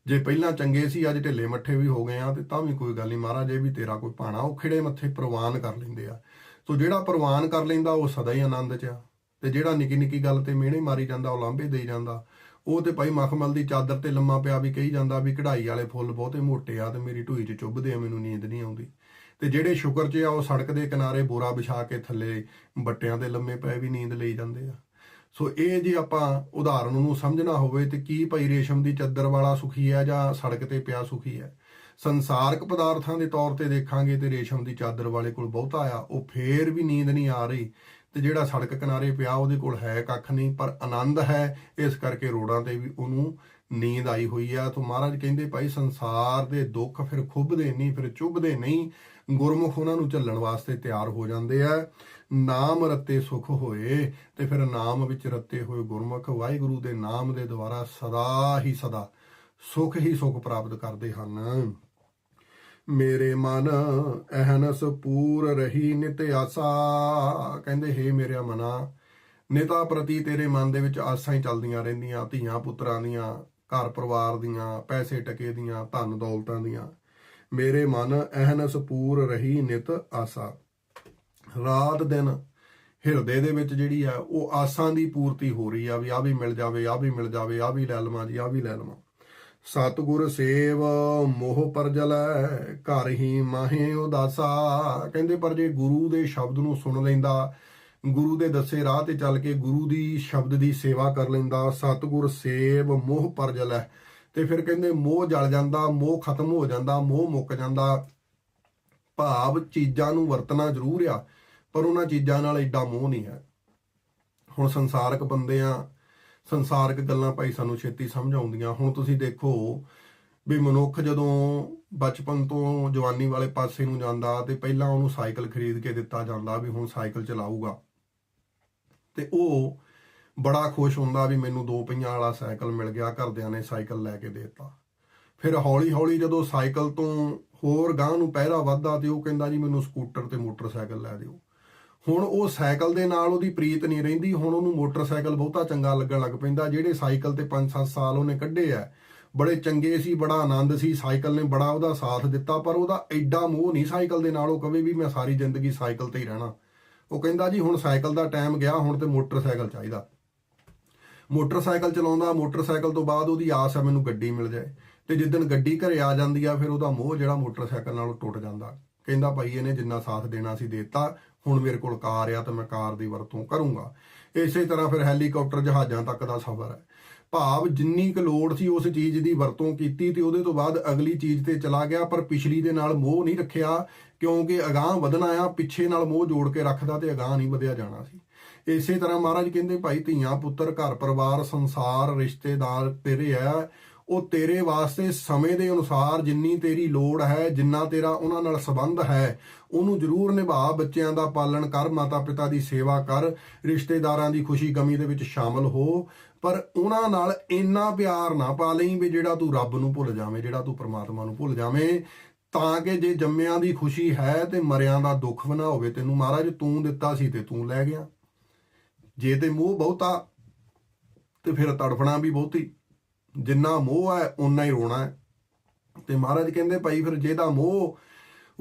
ਜੇ ਪਹਿਲਾਂ ਚੰਗੇ ਸੀ, ਅੱਜ ਢਿੱਲੇ ਮੱਠੇ ਵੀ ਹੋ ਗਏ ਆ ਤੇ ਤਾਂ ਵੀ ਕੋਈ ਗੱਲ ਨਹੀਂ ਮਹਾਰਾਜ, ਇਹ ਵੀ ਤੇਰਾ ਕੋਈ ਪਾਣਾ ਉਹ ਖਿੜੇ ਮੱਥੇ ਪ੍ਰਵਾਨ ਕਰ ਲੈਂਦੇ ਆ। ਸੋ ਜਿਹੜਾ ਪ੍ਰਵਾਨ ਕਰ ਲੈਂਦਾ ਉਹ ਸਦਾ ਹੀ ਆਨੰਦ 'ਚ ਆ ਤੇ ਜਿਹੜਾ ਨਿੱਕੀ ਨਿੱਕੀ ਗੱਲ ਤੇ ਮਿਹਣੇ ਮਾਰੀ ਜਾਂਦਾ ਉਹ ਲਾਂਭੇ ਦੇਈ ਜਾਂਦਾ। ਉਹ ਤੇ ਭਾਈ ਮਖਮਲ ਦੀ ਚਾਦਰ ਤੇ ਲੰਮਾ ਪਿਆ ਵੀ ਕਹੀ ਜਾਂਦਾ ਵੀ ਕਢਾਈ ਵਾਲੇ ਫੁੱਲ ਬਹੁਤੇ ਮੋਟੇ ਆ ਤੇ ਮੇਰੀ ਢੂਈ 'ਚ ਚੁੱਭਦੇ ਆ, ਮੈਨੂੰ ਨੀਂਦ ਨਹੀਂ ਆਉਂਦੀ। ਤੇ ਜਿਹੜੇ ਸ਼ੁਕਰ 'ਚ ਆ, ਉਹ ਸੜਕ ਦੇ ਕਿਨਾਰੇ ਬੋਰਾ ਵਿਛਾ ਕੇ ਥੱਲੇ ਬੱਟਿਆਂ ਦੇ ਲੰਮੇ ਪਏ ਵੀ ਨੀਂਦ ਲਈ ਜਾਂਦੇ ਆ। ਸੋ ਇਹ ਜੇ ਆਪਾਂ ਉਦਾਹਰਨ ਨੂੰ ਸਮਝਣਾ ਹੋਵੇ ਤੇ ਕੀ ਭਾਈ ਰੇਸ਼ਮ ਦੀ ਚਾਦਰ ਵਾਲਾ ਸੁਖੀ ਹੈ ਜਾਂ ਸੜਕ ਤੇ ਪਿਆ ਸੁਖੀ ਹੈ? ਸੰਸਾਰਕ ਪਦਾਰਥਾਂ ਦੇ ਤੌਰ ਤੇ ਦੇਖਾਂਗੇ ਤੇ ਰੇਸ਼ਮ ਦੀ ਚਾਦਰ ਵਾਲੇ ਕੋਲ ਬਹੁਤਾ ਆ, ਉਹ ਫੇਰ ਵੀ ਨੀਂਦ ਨਹੀਂ ਆ ਰਹੀ। ਤੇ ਜਿਹੜਾ ਸੜਕ ਕਿਨਾਰੇ ਪਿਆ ਉਹਦੇ ਕੋਲ ਹੈ ਕੱਖ ਨਹੀਂ, ਪਰ ਆਨੰਦ ਹੈ। ਇਸ ਕਰਕੇ ਰੋਡਾਂ ਤੇ ਵੀ ਉਹਨੂੰ ਨੀਂਦ ਆਈ ਹੋਈ ਆ। ਤੋਂ ਮਹਾਰਾਜ ਕਹਿੰਦੇ, ਭਾਈ ਸੰਸਾਰ ਦੇ ਦੁੱਖ ਫਿਰ ਖੁੱਬਦੇ ਨਹੀਂ, ਫਿਰ ਚੁੱਭਦੇ ਨਹੀਂ। ਗੁਰਮੁਖ ਉਹਨਾਂ ਨੂੰ ਝੱਲਣ ਵਾਸਤੇ ਤਿਆਰ ਹੋ ਜਾਂਦੇ ਆ। ਨਾਮ ਰਤੇ ਸੁਖ ਹੋਏ ਤੇ ਫਿਰ ਨਾਮ ਵਿੱਚ ਰਤੇ ਹੋਏ ਗੁਰਮੁਖ ਵਾਹਿਗੁਰੂ ਦੇ ਨਾਮ ਦੇ ਦੁਆਰਾ ਸਦਾ ਹੀ ਸਦਾ ਸੁਖ ਹੀ ਸੁਖ ਪ੍ਰਾਪਤ ਕਰਦੇ ਹਨ। ਮੇਰੇ ਮਨ, ਅਹਨਸ ਪੂਰ ਰਹੀ ਨਿਤ ਆਸਾ। ਕਹਿੰਦੇ, ਹੇ ਮੇਰਾ ਮਨਾ, ਨਿਤਾ ਪ੍ਰਤੀ ਤੇਰੇ ਮਨ ਦੇ ਵਿੱਚ ਆਸਾਂ ਹੀ ਚੱਲਦੀਆਂ ਰਹਿੰਦੀਆਂ, ਧੀਆਂ ਪੁੱਤਰਾਂ ਦੀਆਂ, ਘਰ ਪਰਿਵਾਰ ਦੀਆਂ, ਪੈਸੇ ਟਕੇ ਦੀਆਂ, ਧਨ ਦੌਲਤਾਂ ਦੀਆਂ। ਮੇਰੇ ਮਨ, ਅਹਨਸ ਪੂਰ ਰਹੀ ਨਿਤ ਆਸਾ। ਰਾਤ ਦਿਨ ਹਿਰਦੇ ਦੇ ਵਿੱਚ ਜਿਹੜੀ ਆ, ਉਹ ਆਸਾਂ ਦੀ ਪੂਰਤੀ ਹੋ ਰਹੀ ਆ, ਵੀ ਆ ਵੀ ਮਿਲ ਜਾਵੇ ਆ ਵੀ ਮਿਲ ਜਾਵੇ ਆ ਵੀ ਲੈ ਲਵਾਂ ਜੀ ਆ ਵੀ ਲੈ ਲਵਾਂ। ਸਤਿਗੁਰ ਸੇਵ ਮੋਹ ਪਰਜਲੈ ਘਰ ਹੀ ਮਾਹੇ ਉਦਾਸਾ। ਕਹਿੰਦੇ, ਪਰ ਜੇ ਗੁਰੂ ਦੇ ਸ਼ਬਦ ਨੂੰ ਸੁਣ ਲੈਂਦਾ, ਗੁਰੂ ਦੇ ਦੱਸੇ ਰਾਹ ਤੇ ਚੱਲ ਕੇ ਗੁਰੂ ਦੀ ਸ਼ਬਦ ਦੀ ਸੇਵਾ ਕਰ ਲੈਂਦਾ, ਸਤਿਗੁਰ ਸੇਵ ਮੋਹ ਪਰਜਲੈ ਤੇ ਫਿਰ ਕਹਿੰਦੇ, ਮੋਹ ਜਲ ਜਾਂਦਾ, ਮੋਹ ਖਤਮ ਹੋ ਜਾਂਦਾ, ਮੋਹ ਮੁੱਕ ਜਾਂਦਾ। ਭਾਵ ਚੀਜ਼ਾਂ ਨੂੰ ਵਰਤਣਾ ਜ਼ਰੂਰ ਆ, ਪਰ ਉਹਨਾਂ ਚੀਜ਼ਾਂ ਨਾਲ ਐਡਾ ਮੋਹ ਨਹੀਂ ਹੈ। ਹੁਣ ਸੰਸਾਰਕ ਬੰਦੇ ਆ ਸੰਸਾਰਕ ਗੱਲਾਂ ਭਾਈ ਸਾਨੂੰ ਛੇਤੀ ਸਮਝ ਆਉਂਦੀਆਂ। ਹੁਣ ਤੁਸੀਂ ਦੇਖੋ ਵੀ ਮਨੁੱਖ ਜਦੋਂ ਬਚਪਨ ਤੋਂ ਜਵਾਨੀ ਵਾਲੇ ਪਾਸੇ ਨੂੰ ਜਾਂਦਾ ਤੇ ਪਹਿਲਾਂ ਉਹਨੂੰ ਸਾਈਕਲ ਖਰੀਦ ਕੇ ਦਿੱਤਾ ਜਾਂਦਾ ਵੀ ਹੁਣ ਸਾਈਕਲ ਚਲਾਊਗਾ। ਤੇ ਉਹ ਬੜਾ ਖੁਸ਼ ਹੁੰਦਾ ਵੀ ਮੈਨੂੰ ਦੋ ਪਹੀਆਂ ਵਾਲਾ ਸਾਈਕਲ ਮਿਲ ਗਿਆ, ਘਰਦਿਆਂ ਨੇ ਸਾਈਕਲ ਲੈ ਕੇ ਦਿੱਤਾ। ਫਿਰ ਹੌਲੀ ਹੌਲੀ ਜਦੋਂ ਸਾਈਕਲ ਤੋਂ ਹੋਰ ਗਾਂ ਨੂੰ ਪਹਿਰਾ ਵੱਧਦਾ ਤੇ ਉਹ ਕਹਿੰਦਾ ਜੀ ਮੈਨੂੰ ਸਕੂਟਰ ਤੇ ਮੋਟਰਸਾਈਕਲ ਲੈ ਦਿਓ। ਹੁਣ ਉਹ ਸਾਈਕਲ ਦੇ ਨਾਲ ਉਹਦੀ ਪ੍ਰੀਤ ਨਹੀਂ ਰਹਿੰਦੀ, ਹੁਣ ਉਹਨੂੰ ਮੋਟਰਸਾਈਕਲ ਬਹੁਤਾ ਚੰਗਾ ਲੱਗਣ ਲੱਗ ਪੈਂਦਾ, ਜਿਹੜੇ ਸਾਈਕਲ ਤੇ 5-7 ਸਾਲ ਉਹਨੇ ਕੱਢੇ ਆ। ਬੜੇ ਚੰਗੇ ਸੀ, ਬੜਾ ਆਨੰਦ ਸੀ, ਸਾਈਕਲ ਨੇ ਬੜਾ ਉਹਦਾ ਸਾਥ ਦਿੱਤਾ, ਪਰ ਉਹਦਾ ਐਡਾ ਮੋਹ ਨਹੀਂ ਸਾਈਕਲ ਦੇ ਨਾਲ, ਉਹ ਕਵੇ ਵੀ ਮੈਂ ਸਾਰੀ ਜ਼ਿੰਦਗੀ ਸਾਈਕਲ ਤੇ ਹੀ ਰਹਿਣਾ। ਉਹ ਕਹਿੰਦਾ ਜੀ ਹੁਣ ਸਾਈਕਲ ਦਾ ਟਾਈਮ ਗਿਆ, ਹੁਣ ਤੇ ਮੋਟਰਸਾਈਕਲ ਚਾਹੀਦਾ। ਮੋਟਰਸਾਈਕਲ ਚਲਾਉਂਦਾ, ਮੋਟਰਸਾਈਕਲ ਤੋਂ ਬਾਅਦ ਉਹਦੀ ਆਸ ਹੈ ਮੈਨੂੰ ਗੱਡੀ ਮਿਲ ਜਾਏ। ਤੇ ਜਿੱਦਣ ਗੱਡੀ ਘਰੇ ਆ ਜਾਂਦੀ ਆ, ਫਿਰ ਉਹਦਾ ਮੋਹ ਜਿਹੜਾ ਮੋਟਰਸਾਈਕਲ ਨਾਲੋਂ ਟੁੱਟ ਜਾਂਦਾ। ਕਹਿੰਦਾ ਭਾਈ ਇਹਨੇ ਜਿੰਨਾ ਸਾਥ ਦੇਣਾ ਸੀ ਦੇਤਾ ਹੁਣ ਮੇਰੇ ਕੋਲ ਕਾਰ ਆ ਤੇ ਮੈਂ ਕਾਰ ਦੀ ਵਰਤੋਂ ਕਰੂੰਗਾ। ਇਸੇ ਤਰ੍ਹਾਂ ਫਿਰ ਹੈਲੀਕਾਪਟਰ ਜਹਾਜ਼ਾਂ ਤੱਕ ਦਾ ਸਫ਼ਰ ਹੈ। ਭਾਵ ਜਿੰਨੀ ਕੁ ਲੋੜ ਸੀ ਉਸ ਚੀਜ਼ ਦੀ ਵਰਤੋਂ ਕੀਤੀ ਤੇ ਉਹਦੇ ਤੋਂ ਬਾਅਦ ਅਗਲੀ ਚੀਜ਼ ਤੇ ਚਲਾ ਗਿਆ, ਪਰ ਪਿਛਲੀ ਦੇ ਨਾਲ ਮੋਹ ਨਹੀਂ ਰੱਖਿਆ, ਕਿਉਂਕਿ ਅਗਾਹ ਵਧਣਾ ਆ, ਪਿੱਛੇ ਨਾਲ ਮੋਹ ਜੋੜ ਕੇ ਰੱਖਦਾ ਤੇ ਅਗਾਹ ਨਹੀਂ ਵਧਿਆ ਜਾਣਾ ਸੀ। ਇਸੇ ਤਰ੍ਹਾਂ ਮਹਾਰਾਜ ਕਹਿੰਦੇ, ਭਾਈ ਧੀਆਂ ਪੁੱਤਰ, ਘਰ ਪਰਿਵਾਰ, ਸੰਸਾਰ, ਰਿਸ਼ਤੇਦਾਰ ਤੇਰੇ ਆ ਉਹ ਤੇਰੇ ਵਾਸਤੇ ਸਮੇਂ ਦੇ ਅਨੁਸਾਰ ਜਿੰਨੀ ਤੇਰੀ ਲੋੜ ਹੈ, ਜਿੰਨਾ ਤੇਰਾ ਉਹਨਾਂ ਨਾਲ ਸੰਬੰਧ ਹੈ, ਉਹਨੂੰ ਜ਼ਰੂਰ ਨਿਭਾ, ਬੱਚਿਆਂ ਦਾ ਪਾਲਣ ਕਰ ਮਾਤਾ ਪਿਤਾ ਦੀ ਸੇਵਾ ਕਰ, ਰਿਸ਼ਤੇਦਾਰਾਂ ਦੀ ਖੁਸ਼ੀ ਗਮੀ ਦੇ ਵਿੱਚ ਸ਼ਾਮਲ ਹੋ। ਪਰ ਉਹਨਾਂ ਨਾਲ ਇੰਨਾ ਪਿਆਰ ਨਾ ਪਾ ਲਈ ਵੀ ਜਿਹੜਾ ਤੂੰ ਰੱਬ ਨੂੰ ਭੁੱਲ ਜਾਵੇਂ, ਜਿਹੜਾ ਤੂੰ ਪ੍ਰਮਾਤਮਾ ਨੂੰ ਭੁੱਲ ਜਾਵੇਂ। ਤਾਂ ਕਿ ਜੇ ਜੰਮਿਆਂ ਦੀ ਖੁਸ਼ੀ ਹੈ ਤੇ ਮਰਿਆਂ ਦਾ ਦੁੱਖ ਵੀ ਨਾ ਹੋਵੇ। ਤੈਨੂੰ ਮਹਾਰਾਜ ਤੂੰ ਦਿੱਤਾ ਸੀ ਤੇ ਤੂੰ ਲੈ ਗਿਆ। ਜੇ ਤੇ ਮੋਹ ਬਹੁਤਾ ਤੇ ਫਿਰ ਤੜਫਣਾ ਵੀ ਬਹੁਤੀ। ਜਿੰਨਾ ਮੋਹ ਹੈ ਉਨਾ ਹੀ ਰੋਣਾ ਹੈ। ਤੇ ਮਹਾਰਾਜ ਕਹਿੰਦੇ, ਭਾਈ ਫਿਰ ਜਿਹਦਾ ਮੋਹ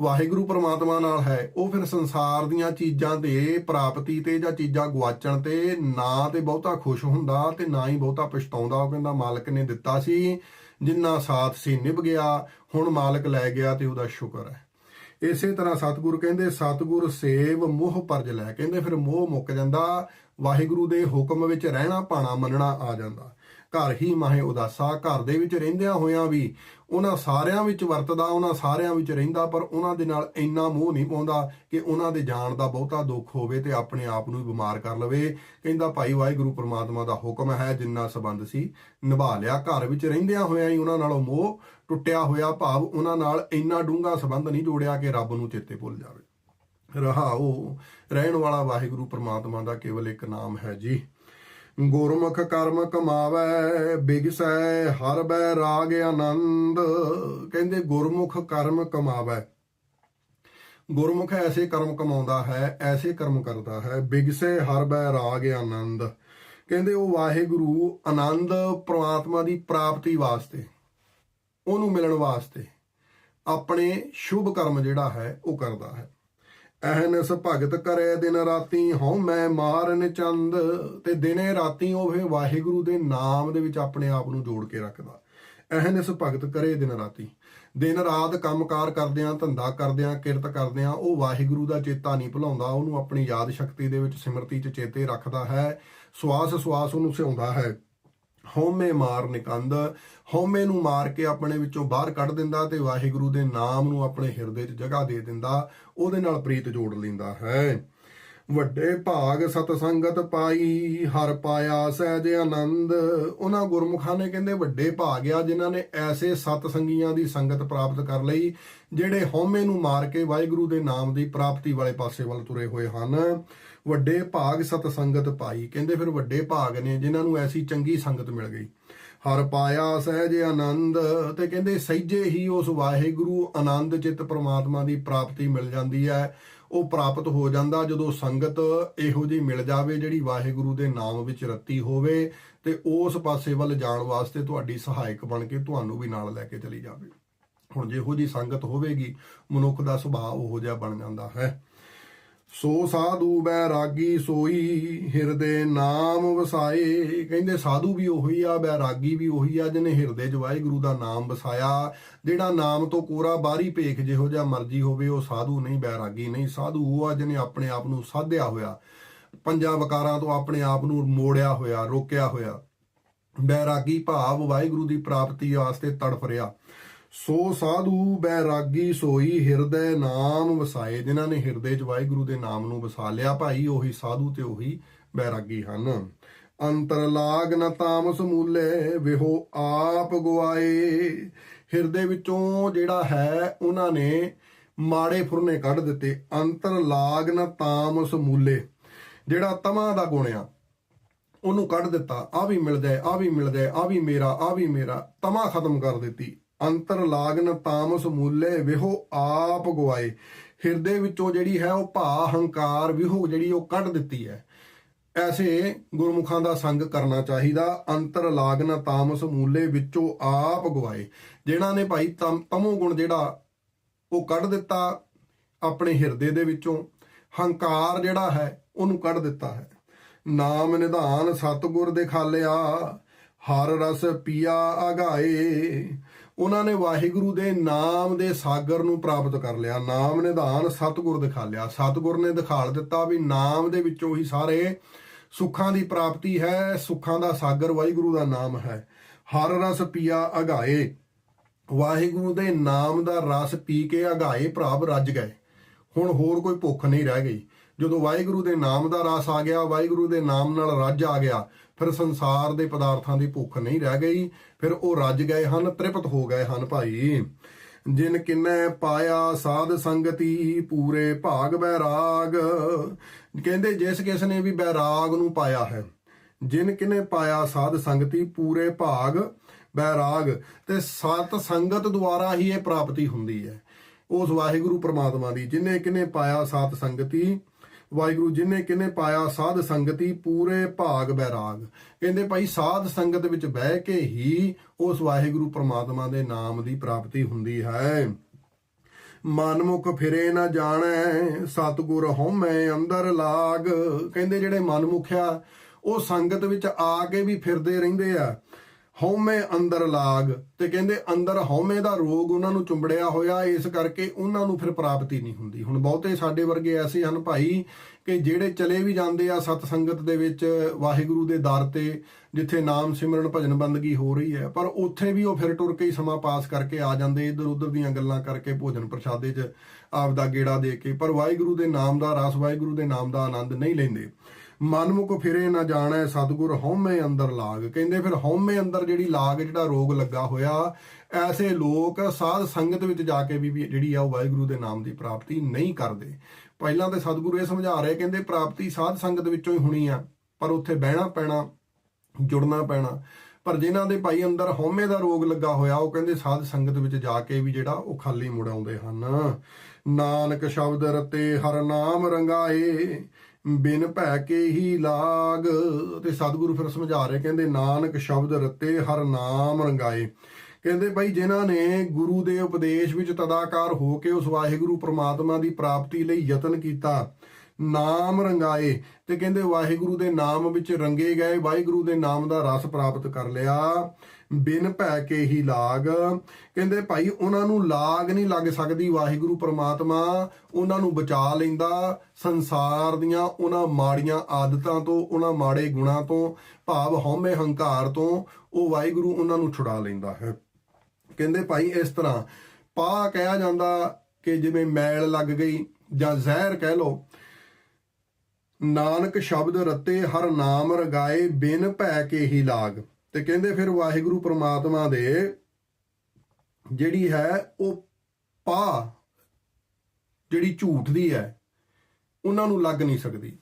ਵਾਹਿਗੁਰੂ ਪ੍ਰਮਾਤਮਾ ਨਾਲ ਹੈ, ਉਹ ਫਿਰ ਸੰਸਾਰ ਦੀਆਂ ਚੀਜ਼ਾਂ ਤੇ ਪ੍ਰਾਪਤੀ ਤੇ ਜਾਂ ਚੀਜ਼ਾਂ ਗਵਾਚਣ ਤੇ ਨਾ ਤੇ ਬਹੁਤਾ ਖੁਸ਼ ਹੁੰਦਾ ਤੇ ਨਾ ਹੀ ਬਹੁਤਾ ਪਛਤਾਉਂਦਾ। ਉਹ ਕਹਿੰਦਾ, ਮਾਲਕ ਨੇ ਦਿੱਤਾ ਸੀ, ਜਿੰਨਾ ਸਾਥ ਸੀ ਨਿਭ ਗਿਆ, ਹੁਣ ਮਾਲਕ ਲੈ ਗਿਆ ਤੇ ਉਹਦਾ ਸ਼ੁਕਰ ਹੈ। ਇਸੇ ਤਰ੍ਹਾਂ ਸਤਿਗੁਰ ਕਹਿੰਦੇ, ਸਤਿਗੁਰ ਸੇਵ ਮੋਹ ਪਰਜ ਲੈ। ਕਹਿੰਦੇ, ਫਿਰ ਮੋਹ ਮੁੱਕ ਜਾਂਦਾ, ਵਾਹਿਗੁਰੂ ਦੇ ਹੁਕਮ ਵਿੱਚ ਰਹਿਣਾ ਪਾਣਾ ਮੰਨਣਾ ਆ ਜਾਂਦਾ। ਘਰ ਹੀ ਮਾਹੇ ਉਦਾਸਾ, ਘਰ ਦੇ ਵਿੱਚ ਰਹਿੰਦਿਆਂ ਹੋਇਆਂ ਵੀ ਉਹਨਾਂ ਸਾਰਿਆਂ ਵਿੱਚ ਵਰਤਦਾ, ਉਹਨਾਂ ਸਾਰਿਆਂ ਵਿੱਚ ਰਹਿੰਦਾ, ਪਰ ਉਹਨਾਂ ਦੇ ਨਾਲ ਇੰਨਾ ਮੋਹ ਨਹੀਂ ਪਾਉਂਦਾ ਕਿ ਉਹਨਾਂ ਦੇ ਜਾਣ ਦਾ ਬਹੁਤਾ ਦੁੱਖ ਹੋਵੇ ਤੇ ਆਪਣੇ ਆਪ ਨੂੰ ਬਿਮਾਰ ਕਰ ਲਵੇ। ਕਹਿੰਦਾ, ਭਾਈ ਵਾਹਿਗੁਰੂ, ਪ੍ਰਮਾਤਮਾ ਦਾ ਹੁਕਮ ਹੈ, ਜਿੰਨਾ ਸਬੰਧ ਸੀ, ਨਿਭਾ ਲਿਆ। ਘਰ ਵਿੱਚ ਰਹਿੰਦਿਆਂ ਹੋਇਆਂ ਹੀ ਉਹਨਾਂ ਨਾਲੋਂ ਮੋਹ ਟੁੱਟਿਆ ਹੋਇਆ ਭਾਵ ਉਹਨਾਂ ਨਾਲ ਇੰਨਾ ਡੂੰਘਾ ਸਬੰਧ ਨਹੀਂ ਜੋੜਿਆ ਕਿ ਰੱਬ ਨੂੰ ਚੇਤੇ ਭੁੱਲ ਜਾਵੇ। ਰਹਾਉ ਰਹਿਣ ਵਾਲਾ ਵਾਹਿਗੁਰੂ, ਪ੍ਰਮਾਤਮਾ ਦਾ ਕੇਵਲ ਇੱਕ ਨਾਮ ਹੈ ਜੀ। ਗੁਰਮੁਖ ਕਰਮ ਕਮਾਵੇ, ਬਿਗਸੈ, ਹਰ ਬੈ ਰਾਗ ਆਨੰਦ। ਕਹਿੰਦੇ ਗੁਰਮੁਖ ਕਰਮ ਕਮਾਵੇ। ਗੁਰਮੁਖ ਐਸੇ ਕਰਮ ਕਮਾਉਂਦਾ ਹੈ, ਐਸੇ ਕਰਮ ਕਰਦਾ ਹੈ, ਬਿਗਸੈ, ਹਰ ਬੈ ਰਾਗ ਆਨੰਦ। ਕਹਿੰਦੇ ਉਹ ਵਾਹਿਗੁਰੂ ਆਨੰਦ ਪ੍ਰਮਾਤਮਾ ਦੀ ਪ੍ਰਾਪਤੀ ਵਾਸਤੇ, ਉਹਨੂੰ ਮਿਲਣ ਵਾਸਤੇ, ਆਪਣੇ ਸ਼ੁਭ ਕਰਮ ਜਿਹੜਾ ਹੈ, ਉਹ ਕਰਦਾ ਹੈ। ਐਹਨਸ ਭਗਤ ਕਰੇ ਦਿਨ ਰਾਤੀ ਹਉ ਮੈਂ ਮਾਰਨ ਚੰਦ, ਤੇ ਦਿਨੇ ਰਾਤੀ ਉਹ ਫਿਰ ਵਾਹਿਗੁਰੂ ਦੇ ਨਾਮ ਦੇ ਵਿੱਚ ਆਪਣੇ ਆਪ ਨੂੰ ਜੋੜ ਕੇ ਰੱਖਦਾ। ਐਹਨਸ ਭਗਤ ਕਰੇ ਦਿਨ ਰਾਤੀ। ਦਿਨ ਰਾਤ ਕੰਮਕਾਰ ਕਰਦਿਆਂ, ਧੰਦਾ ਕਰਦਿਆਂ, ਕਿਰਤ ਕਰਦਿਆਂ ਉਹ ਵਾਹਿਗੁਰੂ ਦਾ ਚੇਤਾ ਨਹੀਂ ਭੁਲਾਉਂਦਾ। ਉਹਨੂੰ ਆਪਣੀ ਯਾਦ ਸ਼ਕਤੀ ਦੇ ਵਿੱਚ ਸਿਮਰਤੀ 'ਚ ਚੇਤੇ ਰੱਖਦਾ ਹੈ। ਸਵਾਸ ਸਵਾਸ ਉਹਨੂੰ ਸਿਉਂਦਾ ਹੈ। ਹਉਮੈ ਮਾਰ ਨਿਕੰਦ, ਹਉਮੈ ਨੂੰ ਮਾਰ ਕੇ ਆਪਣੇ ਵਿੱਚੋਂ ਬਾਹਰ ਕੱਢ ਦਿੰਦਾ ਤੇ ਵਾਹਿਗੁਰੂ ਦੇ ਨਾਮ ਨੂੰ ਆਪਣੇ ਹਿਰਦੇ 'ਚ ਜਗ੍ਹਾ ਦੇ ਦਿੰਦਾ, ਉਹਦੇ ਨਾਲ ਪ੍ਰੀਤ ਜੋੜ ਲੈਂਦਾ ਹੈ। ਵੱਡੇ ਭਾਗ ਸਤ ਸੰਗਤ ਪਾਈ, ਹਰ ਪਾਇਆ ਸਹਿਜ ਆਨੰਦ। ਉਹਨਾਂ ਗੁਰਮੁਖਾਂ ਨੇ ਕਹਿੰਦੇ, ਵੱਡੇ ਭਾਗ ਆ ਜਿਨ੍ਹਾਂ ਨੇ ਐਸੇ ਸਤ ਸੰਗੀਆਂ ਦੀ ਸੰਗਤ ਪ੍ਰਾਪਤ ਕਰ ਲਈ, ਜਿਹੜੇ ਹਉਮੈ ਨੂੰ ਮਾਰ ਕੇ ਵਾਹਿਗੁਰੂ ਦੇ ਨਾਮ ਦੀ ਪ੍ਰਾਪਤੀ ਵਾਲੇ ਪਾਸੇ ਵੱਲ ਤੁਰੇ ਹੋਏ ਹਨ। ਵੱਡੇ ਭਾਗ ਸਤ ਸੰਗਤ ਪਾਈ। ਕਹਿੰਦੇ ਫਿਰ ਵੱਡੇ ਭਾਗ ਨੇ, ਜਿਨ੍ਹਾਂ ਨੂੰ ਐਸੀ ਚੰਗੀ ਸੰਗਤ ਮਿਲ ਗਈ। ਹਰ ਪਾਇਆ ਸਹਿਜ ਆਨੰਦ, ਤੇ ਕਹਿੰਦੇ ਸਹਿਜੇ ਹੀ ਉਸ ਵਾਹਿਗੁਰੂ ਆਨੰਦ ਚਿੱਤ ਪ੍ਰਮਾਤਮਾ ਦੀ ਪ੍ਰਾਪਤੀ ਮਿਲ ਜਾਂਦੀ ਹੈ। ਉਹ ਪ੍ਰਾਪਤ ਹੋ ਜਾਂਦਾ ਜਦੋਂ ਸੰਗਤ ਇਹੋ ਜਿਹੀ ਮਿਲ ਜਾਵੇ ਜਿਹੜੀ ਵਾਹਿਗੁਰੂ ਦੇ ਨਾਮ ਵਿੱਚ ਰੱਤੀ ਹੋਵੇ, ਤੇ ਉਸ ਪਾਸੇ ਵੱਲ ਜਾਣ ਵਾਸਤੇ ਤੁਹਾਡੀ ਸਹਾਇਕ ਬਣ ਕੇ ਤੁਹਾਨੂੰ ਵੀ ਨਾਲ ਲੈ ਕੇ ਚਲੀ ਜਾਵੇ। ਹੁਣ ਜਿਹੋ ਜੀ ਸੰਗਤ ਹੋਵੇਗੀ, ਮਨੁੱਖ ਦਾ ਸੁਭਾਅ ਉਹੋ ਜਿਹਾ ਬਣ ਜਾਂਦਾ ਹੈ। ਸੋ ਸਾਧੂ ਬੈਰਾਗੀ ਸੋਈ, ਹਿਰਦੇ ਨਾਮ ਵਸਾਏ। ਕਹਿੰਦੇ ਸਾਧੂ ਵੀ ਉਹੀ ਆ ਬੈਰਾਗੀ ਵੀ ਉਹੀ ਆ, ਜਿਹਨੇ ਹਿਰਦੇ 'ਚ ਵਾਹਿਗੁਰੂ ਦਾ ਨਾਮ ਵਸਾਇਆ। ਜਿਹੜਾ ਨਾਮ ਤੋਂ ਕੋਰਾ ਬਾਹਰੀ ਭੇਖ ਜਿਹੋ ਜਿਹਾ ਮਰਜ਼ੀ ਹੋਵੇ, ਉਹ ਸਾਧੂ ਨਹੀਂ ਬੈਰਾਗੀ ਨਹੀਂ। ਸਾਧੂ ਉਹ ਆ ਜਿਹਨੇ ਆਪਣੇ ਆਪ ਨੂੰ ਸਾਧਿਆ ਹੋਇਆ। ਪੰਜਾਂ ਵਕਾਰਾਂ ਤੋਂ ਆਪਣੇ ਆਪ ਨੂੰ ਮੋੜਿਆ ਹੋਇਆ, ਰੋਕਿਆ ਹੋਇਆ। ਬੈਰਾਗੀ ਭਾਵ ਵਾਹਿਗੁਰੂ ਦੀ ਪ੍ਰਾਪਤੀ ਵਾਸਤੇ ਤੜਫ ਰਿਹਾ। ਸੋ ਸਾਧੂ ਬੈਰਾਗੀ ਸੋਈ ਹਿਰਦੈ ਨਾਮ ਵਸਾਏ, ਜਿਨ੍ਹਾਂ ਨੇ ਹਿਰਦੇ 'ਚ ਵਾਹਿਗੁਰੂ ਦੇ ਨਾਮ ਨੂੰ ਵਸਾ ਲਿਆ, ਭਾਈ ਉਹੀ ਸਾਧੂ ਤੇ ਉਹੀ ਬੈਰਾਗੀ ਹਨ। ਅੰਤਰ ਲਾਗ ਨ ਤਾਮਸ ਮੂਲੇ, ਵਿਹੋ ਆਪ ਗਵਾਏ ਹਿਰਦੇ ਵਿੱਚੋਂ ਜਿਹੜਾ ਹੈ, ਉਹਨਾਂ ਨੇ ਮਾੜੇ ਫੁਰਨੇ ਕੱਢ ਦਿੱਤੇ। ਅੰਤਰ ਲਾਗ ਨ ਤਾਮਸ ਮੂਲੇ, ਜਿਹੜਾ ਤਮਾ ਦਾ ਗੁਣ ਆ, ਉਹਨੂੰ ਕੱਢ ਦਿੱਤਾ। ਆ ਵੀ ਮਿਲ ਜਾਏ ਆ ਵੀ ਮਿਲ ਜਾਏ ਆ ਵੀ ਮੇਰਾ, ਆ ਵੀ ਮੇਰਾ, ਤਮਾ ਖਤਮ ਕਰ ਦਿੱਤੀ। ਅੰਤਰ ਲਾਗਨ ਤਾਮਸ ਮੂਲੇ ਵਿਹੋ ਆਪ ਗਵਾਏ। ਹਿਰਦੇ ਵਿੱਚੋਂ ਜਿਹੜੀ ਹੈ ਉਹ ਭਾ ਹੰਕਾਰ, ਵਿਹੋ ਜਿਹੜੀ ਉਹ ਕੱਢ ਦਿੱਤੀ ਹੈ। ਐਸੇ ਗੁਰਮੁਖਾਂ ਦਾ ਸੰਗ ਕਰਨਾ ਚਾਹੀਦਾ। ਅੰਤਰ ਲਾਗਨ ਤਾਮਸ ਮੂਲੇ ਵਿੱਚੋਂ ਆਪ ਗਵਾਏ। ਜਿਨ੍ਹਾਂ ਨੇ ਭਾਈ ਤਮੋ ਗੁਣ ਜਿਹੜਾ ਉਹ ਕੱਢ ਦਿੱਤਾ ਆਪਣੇ ਹਿਰਦੇ ਦੇ ਵਿੱਚੋਂ, ਹੰਕਾਰ ਜਿਹੜਾ ਹੈ ਉਹਨੂੰ ਕੱਢ ਦਿੱਤਾ ਹੈ। ਨਾਮ ਨਿਧਾਨ ਸਤਗੁਰ ਦੇ ਖਾਲਿਆ, ਹਰ ਰਸ ਪੀਆ ਅਗਾਏ। ਉਹਨਾਂ ਨੇ ਵਾਹਿਗੁਰੂ ਦੇ ਨਾਮ ਦੇ ਸਾਗਰ ਨੂੰ ਪ੍ਰਾਪਤ ਕਰ ਲਿਆ। ਨਾਮ ਨਿਧਾਨ ਸਤਗੁਰ ਦਿਖਾ ਲਿਆ। ਸਤਗੁਰ ਨੇ ਦਿਖਾਲ ਦਿੱਤਾ ਵੀ ਨਾਮ ਦੇ ਵਿੱਚੋਂ ਹੀ ਸਾਰੇ ਸੁੱਖਾਂ ਦੀ ਪ੍ਰਾਪਤੀ ਹੈ, ਸੁੱਖਾਂ ਦਾ ਸਾਗਰ ਵਾਹਿਗੁਰੂ ਦਾ ਨਾਮ ਹੈ। ਹਰ ਰਸ ਪੀਆ ਅਗਾਏ। ਵਾਹਿਗੁਰੂ ਦੇ ਨਾਮ ਦਾ ਰਸ ਪੀ ਕੇ ਅਗਾਏ ਭਰਾਵ ਰੱਜ ਗਏ। ਹੁਣ ਹੋਰ ਕੋਈ ਭੁੱਖ ਨਹੀਂ ਰਹਿ ਗਈ। ਜਦੋਂ ਵਾਹਿਗੁਰੂ ਦੇ ਨਾਮ ਦਾ ਰਸ ਆ ਗਿਆ, ਵਾਹਿਗੁਰੂ ਦੇ ਨਾਮ ਨਾਲ ਰੱਜ ਆ ਗਿਆ ਫਿਰ ਸੰਸਾਰ ਦੇ ਪਦਾਰਥਾਂ ਦੀ ਭੁੱਖ ਨਹੀਂ ਰਹਿ ਗਈ, ਫਿਰ ਉਹ ਰੱਜ ਗਏ ਹਨ, ਤ੍ਰਿਪਤ ਹੋ ਗਏ ਹਨ ਭਾਈ। ਜਿਨ ਕਿਨੈ ਪਾਇਆ ਸਾਧ ਸੰਗਤੀ, ਪੂਰੇ ਭਾਗ ਬੈਰਾਗ। ਕਹਿੰਦੇ ਜਿਸ ਕਿਸ ਨੇ ਵੀ ਬੈਰਾਗ ਨੂੰ ਪਾਇਆ ਹੈ, ਜਿਨ ਕਿਨੇ ਪਾਇਆ ਸਾਧ ਸੰਗਤੀ, ਪੂਰੇ ਭਾਗ ਬੈਰਾਗ। ਤੇ ਸਤ ਸੰਗਤ ਦੁਆਰਾ ਹੀ ਇਹ ਪ੍ਰਾਪਤੀ ਹੁੰਦੀ ਹੈ, ਉਸ ਵਾਹਿਗੁਰੂ ਪ੍ਰਮਾਤਮਾ ਦੀ, ਜਿਨੇ ਕਿਨੇ ਪਾਇਆ ਸਾਧ ਸੰਗਤੀ ਵਾਹਿਗੁਰੂ ਜਿਨੇ ਕਿਨੇ ਪਾਇਆ ਸਾਧ ਸੰਗਤੀ ਪੂਰੇ ਭਾਗ ਬੈਰਾਗ। ਕਹਿੰਦੇ ਭਾਈ ਸਾਧ ਸੰਗਤ ਵਿੱਚ ਬਹਿ ਕੇ ਹੀ ਉਸ ਵਾਹਿਗੁਰੂ ਪ੍ਰਮਾਤਮਾ ਦੇ ਨਾਮ ਦੀ ਪ੍ਰਾਪਤੀ ਹੁੰਦੀ ਹੈ। ਮਨਮੁਖ ਫਿਰੇ ਨਾ ਜਾਣੈ, ਸਤਿਗੁਰ ਹਉਮੈ ਅੰਦਰ ਲਾਗ। ਕਹਿੰਦੇ ਜਿਹੜੇ ਮਨਮੁਖਿਆ ਉਹ ਸੰਗਤ ਵਿੱਚ ਆ ਕੇ ਵੀ ਫਿਰਦੇ ਰਹਿੰਦੇ ਆ। ਹਉਮੈ ਅੰਦਰ ਲਾਗ ਤੇ ਕਹਿੰਦੇ ਅੰਦਰ ਹਉਮੈ ਦਾ ਰੋਗ ਉਹਨਾਂ ਨੂੰ ਚੁੰਬੜਿਆ ਹੋਇਆ, ਇਸ ਕਰਕੇ ਉਹਨਾਂ ਨੂੰ ਫਿਰ ਪ੍ਰਾਪਤੀ ਨਹੀਂ ਹੁੰਦੀ। ਹੁਣ ਬਹੁਤੇ ਸਾਡੇ ਵਰਗੇ ਐਸੇ ਹਨ ਭਾਈ ਕਿ ਜਿਹੜੇ ਚਲੇ ਵੀ ਜਾਂਦੇ ਆ ਸਤ ਸੰਗਤ ਦੇ ਵਿੱਚ, ਵਾਹਿਗੁਰੂ ਦੇ ਦਰ ਤੇ, ਜਿੱਥੇ ਨਾਮ ਸਿਮਰਨ ਭਜਨ ਬੰਦਗੀ ਹੋ ਰਹੀ ਹੈ, ਪਰ ਉੱਥੇ ਵੀ ਉਹ ਫਿਰ ਟੁਰ ਕੇ ਹੀ ਸਮਾਂ ਪਾਸ ਕਰਕੇ ਆ ਜਾਂਦੇ, ਇਧਰ ਉਧਰ ਦੀਆਂ ਗੱਲਾਂ ਕਰਕੇ ਭੋਜਨ ਪ੍ਰਸ਼ਾਦੇ 'ਚ ਆਪਦਾ ਗੇੜਾ ਦੇ ਕੇ, ਪਰ ਵਾਹਿਗੁਰੂ ਦੇ ਨਾਮ ਦਾ ਰਸ, ਵਾਹਿਗੁਰੂ ਦੇ ਨਾਮ ਦਾ ਆਨੰਦ ਨਹੀਂ ਲੈਂਦੇ। ਮਨਮੁਖ ਫਿਰੇ ਨਾ ਜਾਣੈ, ਸਤਿਗੁਰ ਹਉਮੈ ਅੰਦਰ ਲਾਗ। ਕਹਿੰਦੇ ਫਿਰ ਹਉਮੈ ਅੰਦਰ ਜਿਹੜੀ ਲਾਗ, ਜਿਹੜਾ ਰੋਗ ਲੱਗਾ ਹੋਇਆ, ਐਸੇ ਲੋਕ ਸਾਧ ਸੰਗਤ ਵਿੱਚ ਜਾ ਕੇ ਵੀ ਜਿਹੜੀ ਆ ਉਹ ਵਾਹਿਗੁਰੂ ਦੇ ਨਾਮ ਦੀ ਪ੍ਰਾਪਤੀ ਨਹੀਂ ਕਰਦੇ। ਪਹਿਲਾਂ ਤੇ ਸਤਿਗੁਰੂ ਇਹ ਸਮਝਾ ਰਹੇ, ਕਹਿੰਦੇ ਪ੍ਰਾਪਤੀ ਸਾਧ ਸੰਗਤ ਵਿੱਚੋਂ ਹੀ ਹੋਣੀ ਆ, ਪਰ ਉੱਥੇ ਬਹਿਣਾ ਪੈਣਾ, ਜੁੜਨਾ ਪੈਣਾ। ਪਰ ਜਿਨ੍ਹਾਂ ਦੇ ਭਾਈ ਅੰਦਰ ਹਉਮੈ ਦਾ ਰੋਗ ਲੱਗਾ ਹੋਇਆ, ਉਹ ਕਹਿੰਦੇ ਸਾਧ ਸੰਗਤ ਵਿੱਚ ਜਾ ਕੇ ਵੀ ਜਿਹੜਾ ਉਹ ਖਾਲੀ ਮੁੜ ਆਉਂਦੇ ਹਨ। ਨਾਨਕ ਸ਼ਬਦ ਰਤੇ ਹਰ ਨਾਮ ਰੰਗਾਏ ਬਿਨ ਭੈ ਕੇ ਹੀ ਲਾਗ ਤੇ ਸਤਿਗੁਰੂ ਫਿਰ ਸਮਝਾ ਰਹੇ, ਕਹਿੰਦੇ, ਨਾਨਕ ਸ਼ਬਦ ਰਤੇ ਹਰ ਨਾਮ ਰੰਗਾਏ। ਕਹਿੰਦੇ ਭਾਈ ਜਿਨ੍ਹਾਂ ਨੇ ਗੁਰੂ ਦੇ ਉਪਦੇਸ਼ ਵਿੱਚ ਤਦਾਕਾਰ ਹੋ ਕੇ ਉਸ ਵਾਹਿਗੁਰੂ ਪ੍ਰਮਾਤਮਾ ਦੀ ਪ੍ਰਾਪਤੀ ਲਈ ਯਤਨ ਕੀਤਾ, ਨਾਮ ਰੰਗਾਏ ਤੇ ਕਹਿੰਦੇ, ਵਾਹਿਗੁਰੂ ਦੇ ਨਾਮ ਵਿੱਚ ਰੰਗੇ ਗਏ, ਵਾਹਿਗੁਰੂ ਦੇ ਨਾਮ ਦਾ ਰਸ ਪ੍ਰਾਪਤ ਕਰ ਲਿਆ। ਬਿਨ ਭੈ ਕੇ ਹੀ ਲਾਗ। ਕਹਿੰਦੇ ਭਾਈ ਉਹਨਾਂ ਨੂੰ ਲਾਗ ਨਹੀਂ ਲੱਗ ਸਕਦੀ, ਵਾਹਿਗੁਰੂ ਪ੍ਰਮਾਤਮਾ ਉਹਨਾਂ ਨੂੰ ਬਚਾ ਲੈਂਦਾ। ਸੰਸਾਰ ਦੀਆਂ ਉਹਨਾਂ ਮਾੜੀਆਂ ਆਦਤਾਂ ਤੋਂ, ਉਹਨਾਂ ਮਾੜੇ ਗੁਣਾਂ ਤੋਂ, ਭਾਵ ਹਉਮੈ ਹੰਕਾਰ ਤੋਂ ਉਹ ਵਾਹਿਗੁਰੂ ਉਹਨਾਂ ਨੂੰ ਛੁਡਾ ਲੈਂਦਾ ਹੈ। ਕਹਿੰਦੇ ਭਾਈ ਇਸ ਤਰ੍ਹਾਂ ਪਾ ਕਿਹਾ ਜਾਂਦਾ ਕਿ ਜਿਵੇਂ ਮੈਲ ਲੱਗ ਗਈ ਜਾਂ ਜ਼ਹਿਰ ਕਹਿ ਲੋ ਨਾਨਕ ਸ਼ਬਦ ਰਤੇ ਹਰ ਨਾਮ ਰਗਾਏ ਬਿਨ ਭੈ ਕੇ ਹੀ ਲਾਗ। ਤੇ ਕਹਿੰਦੇ ਫਿਰ ਵਾਹਿਗੁਰੂ ਪ੍ਰਮਾਤਮਾ ਦੇ ਜਿਹੜੀ ਹੈ ਉਹ ਪਾ ਜਿਹੜੀ ਝੂਠ ਦੀ ਹੈ, ਉਹਨਾਂ ਨੂੰ ਲੱਗ ਨਹੀਂ ਸਕਦੀ।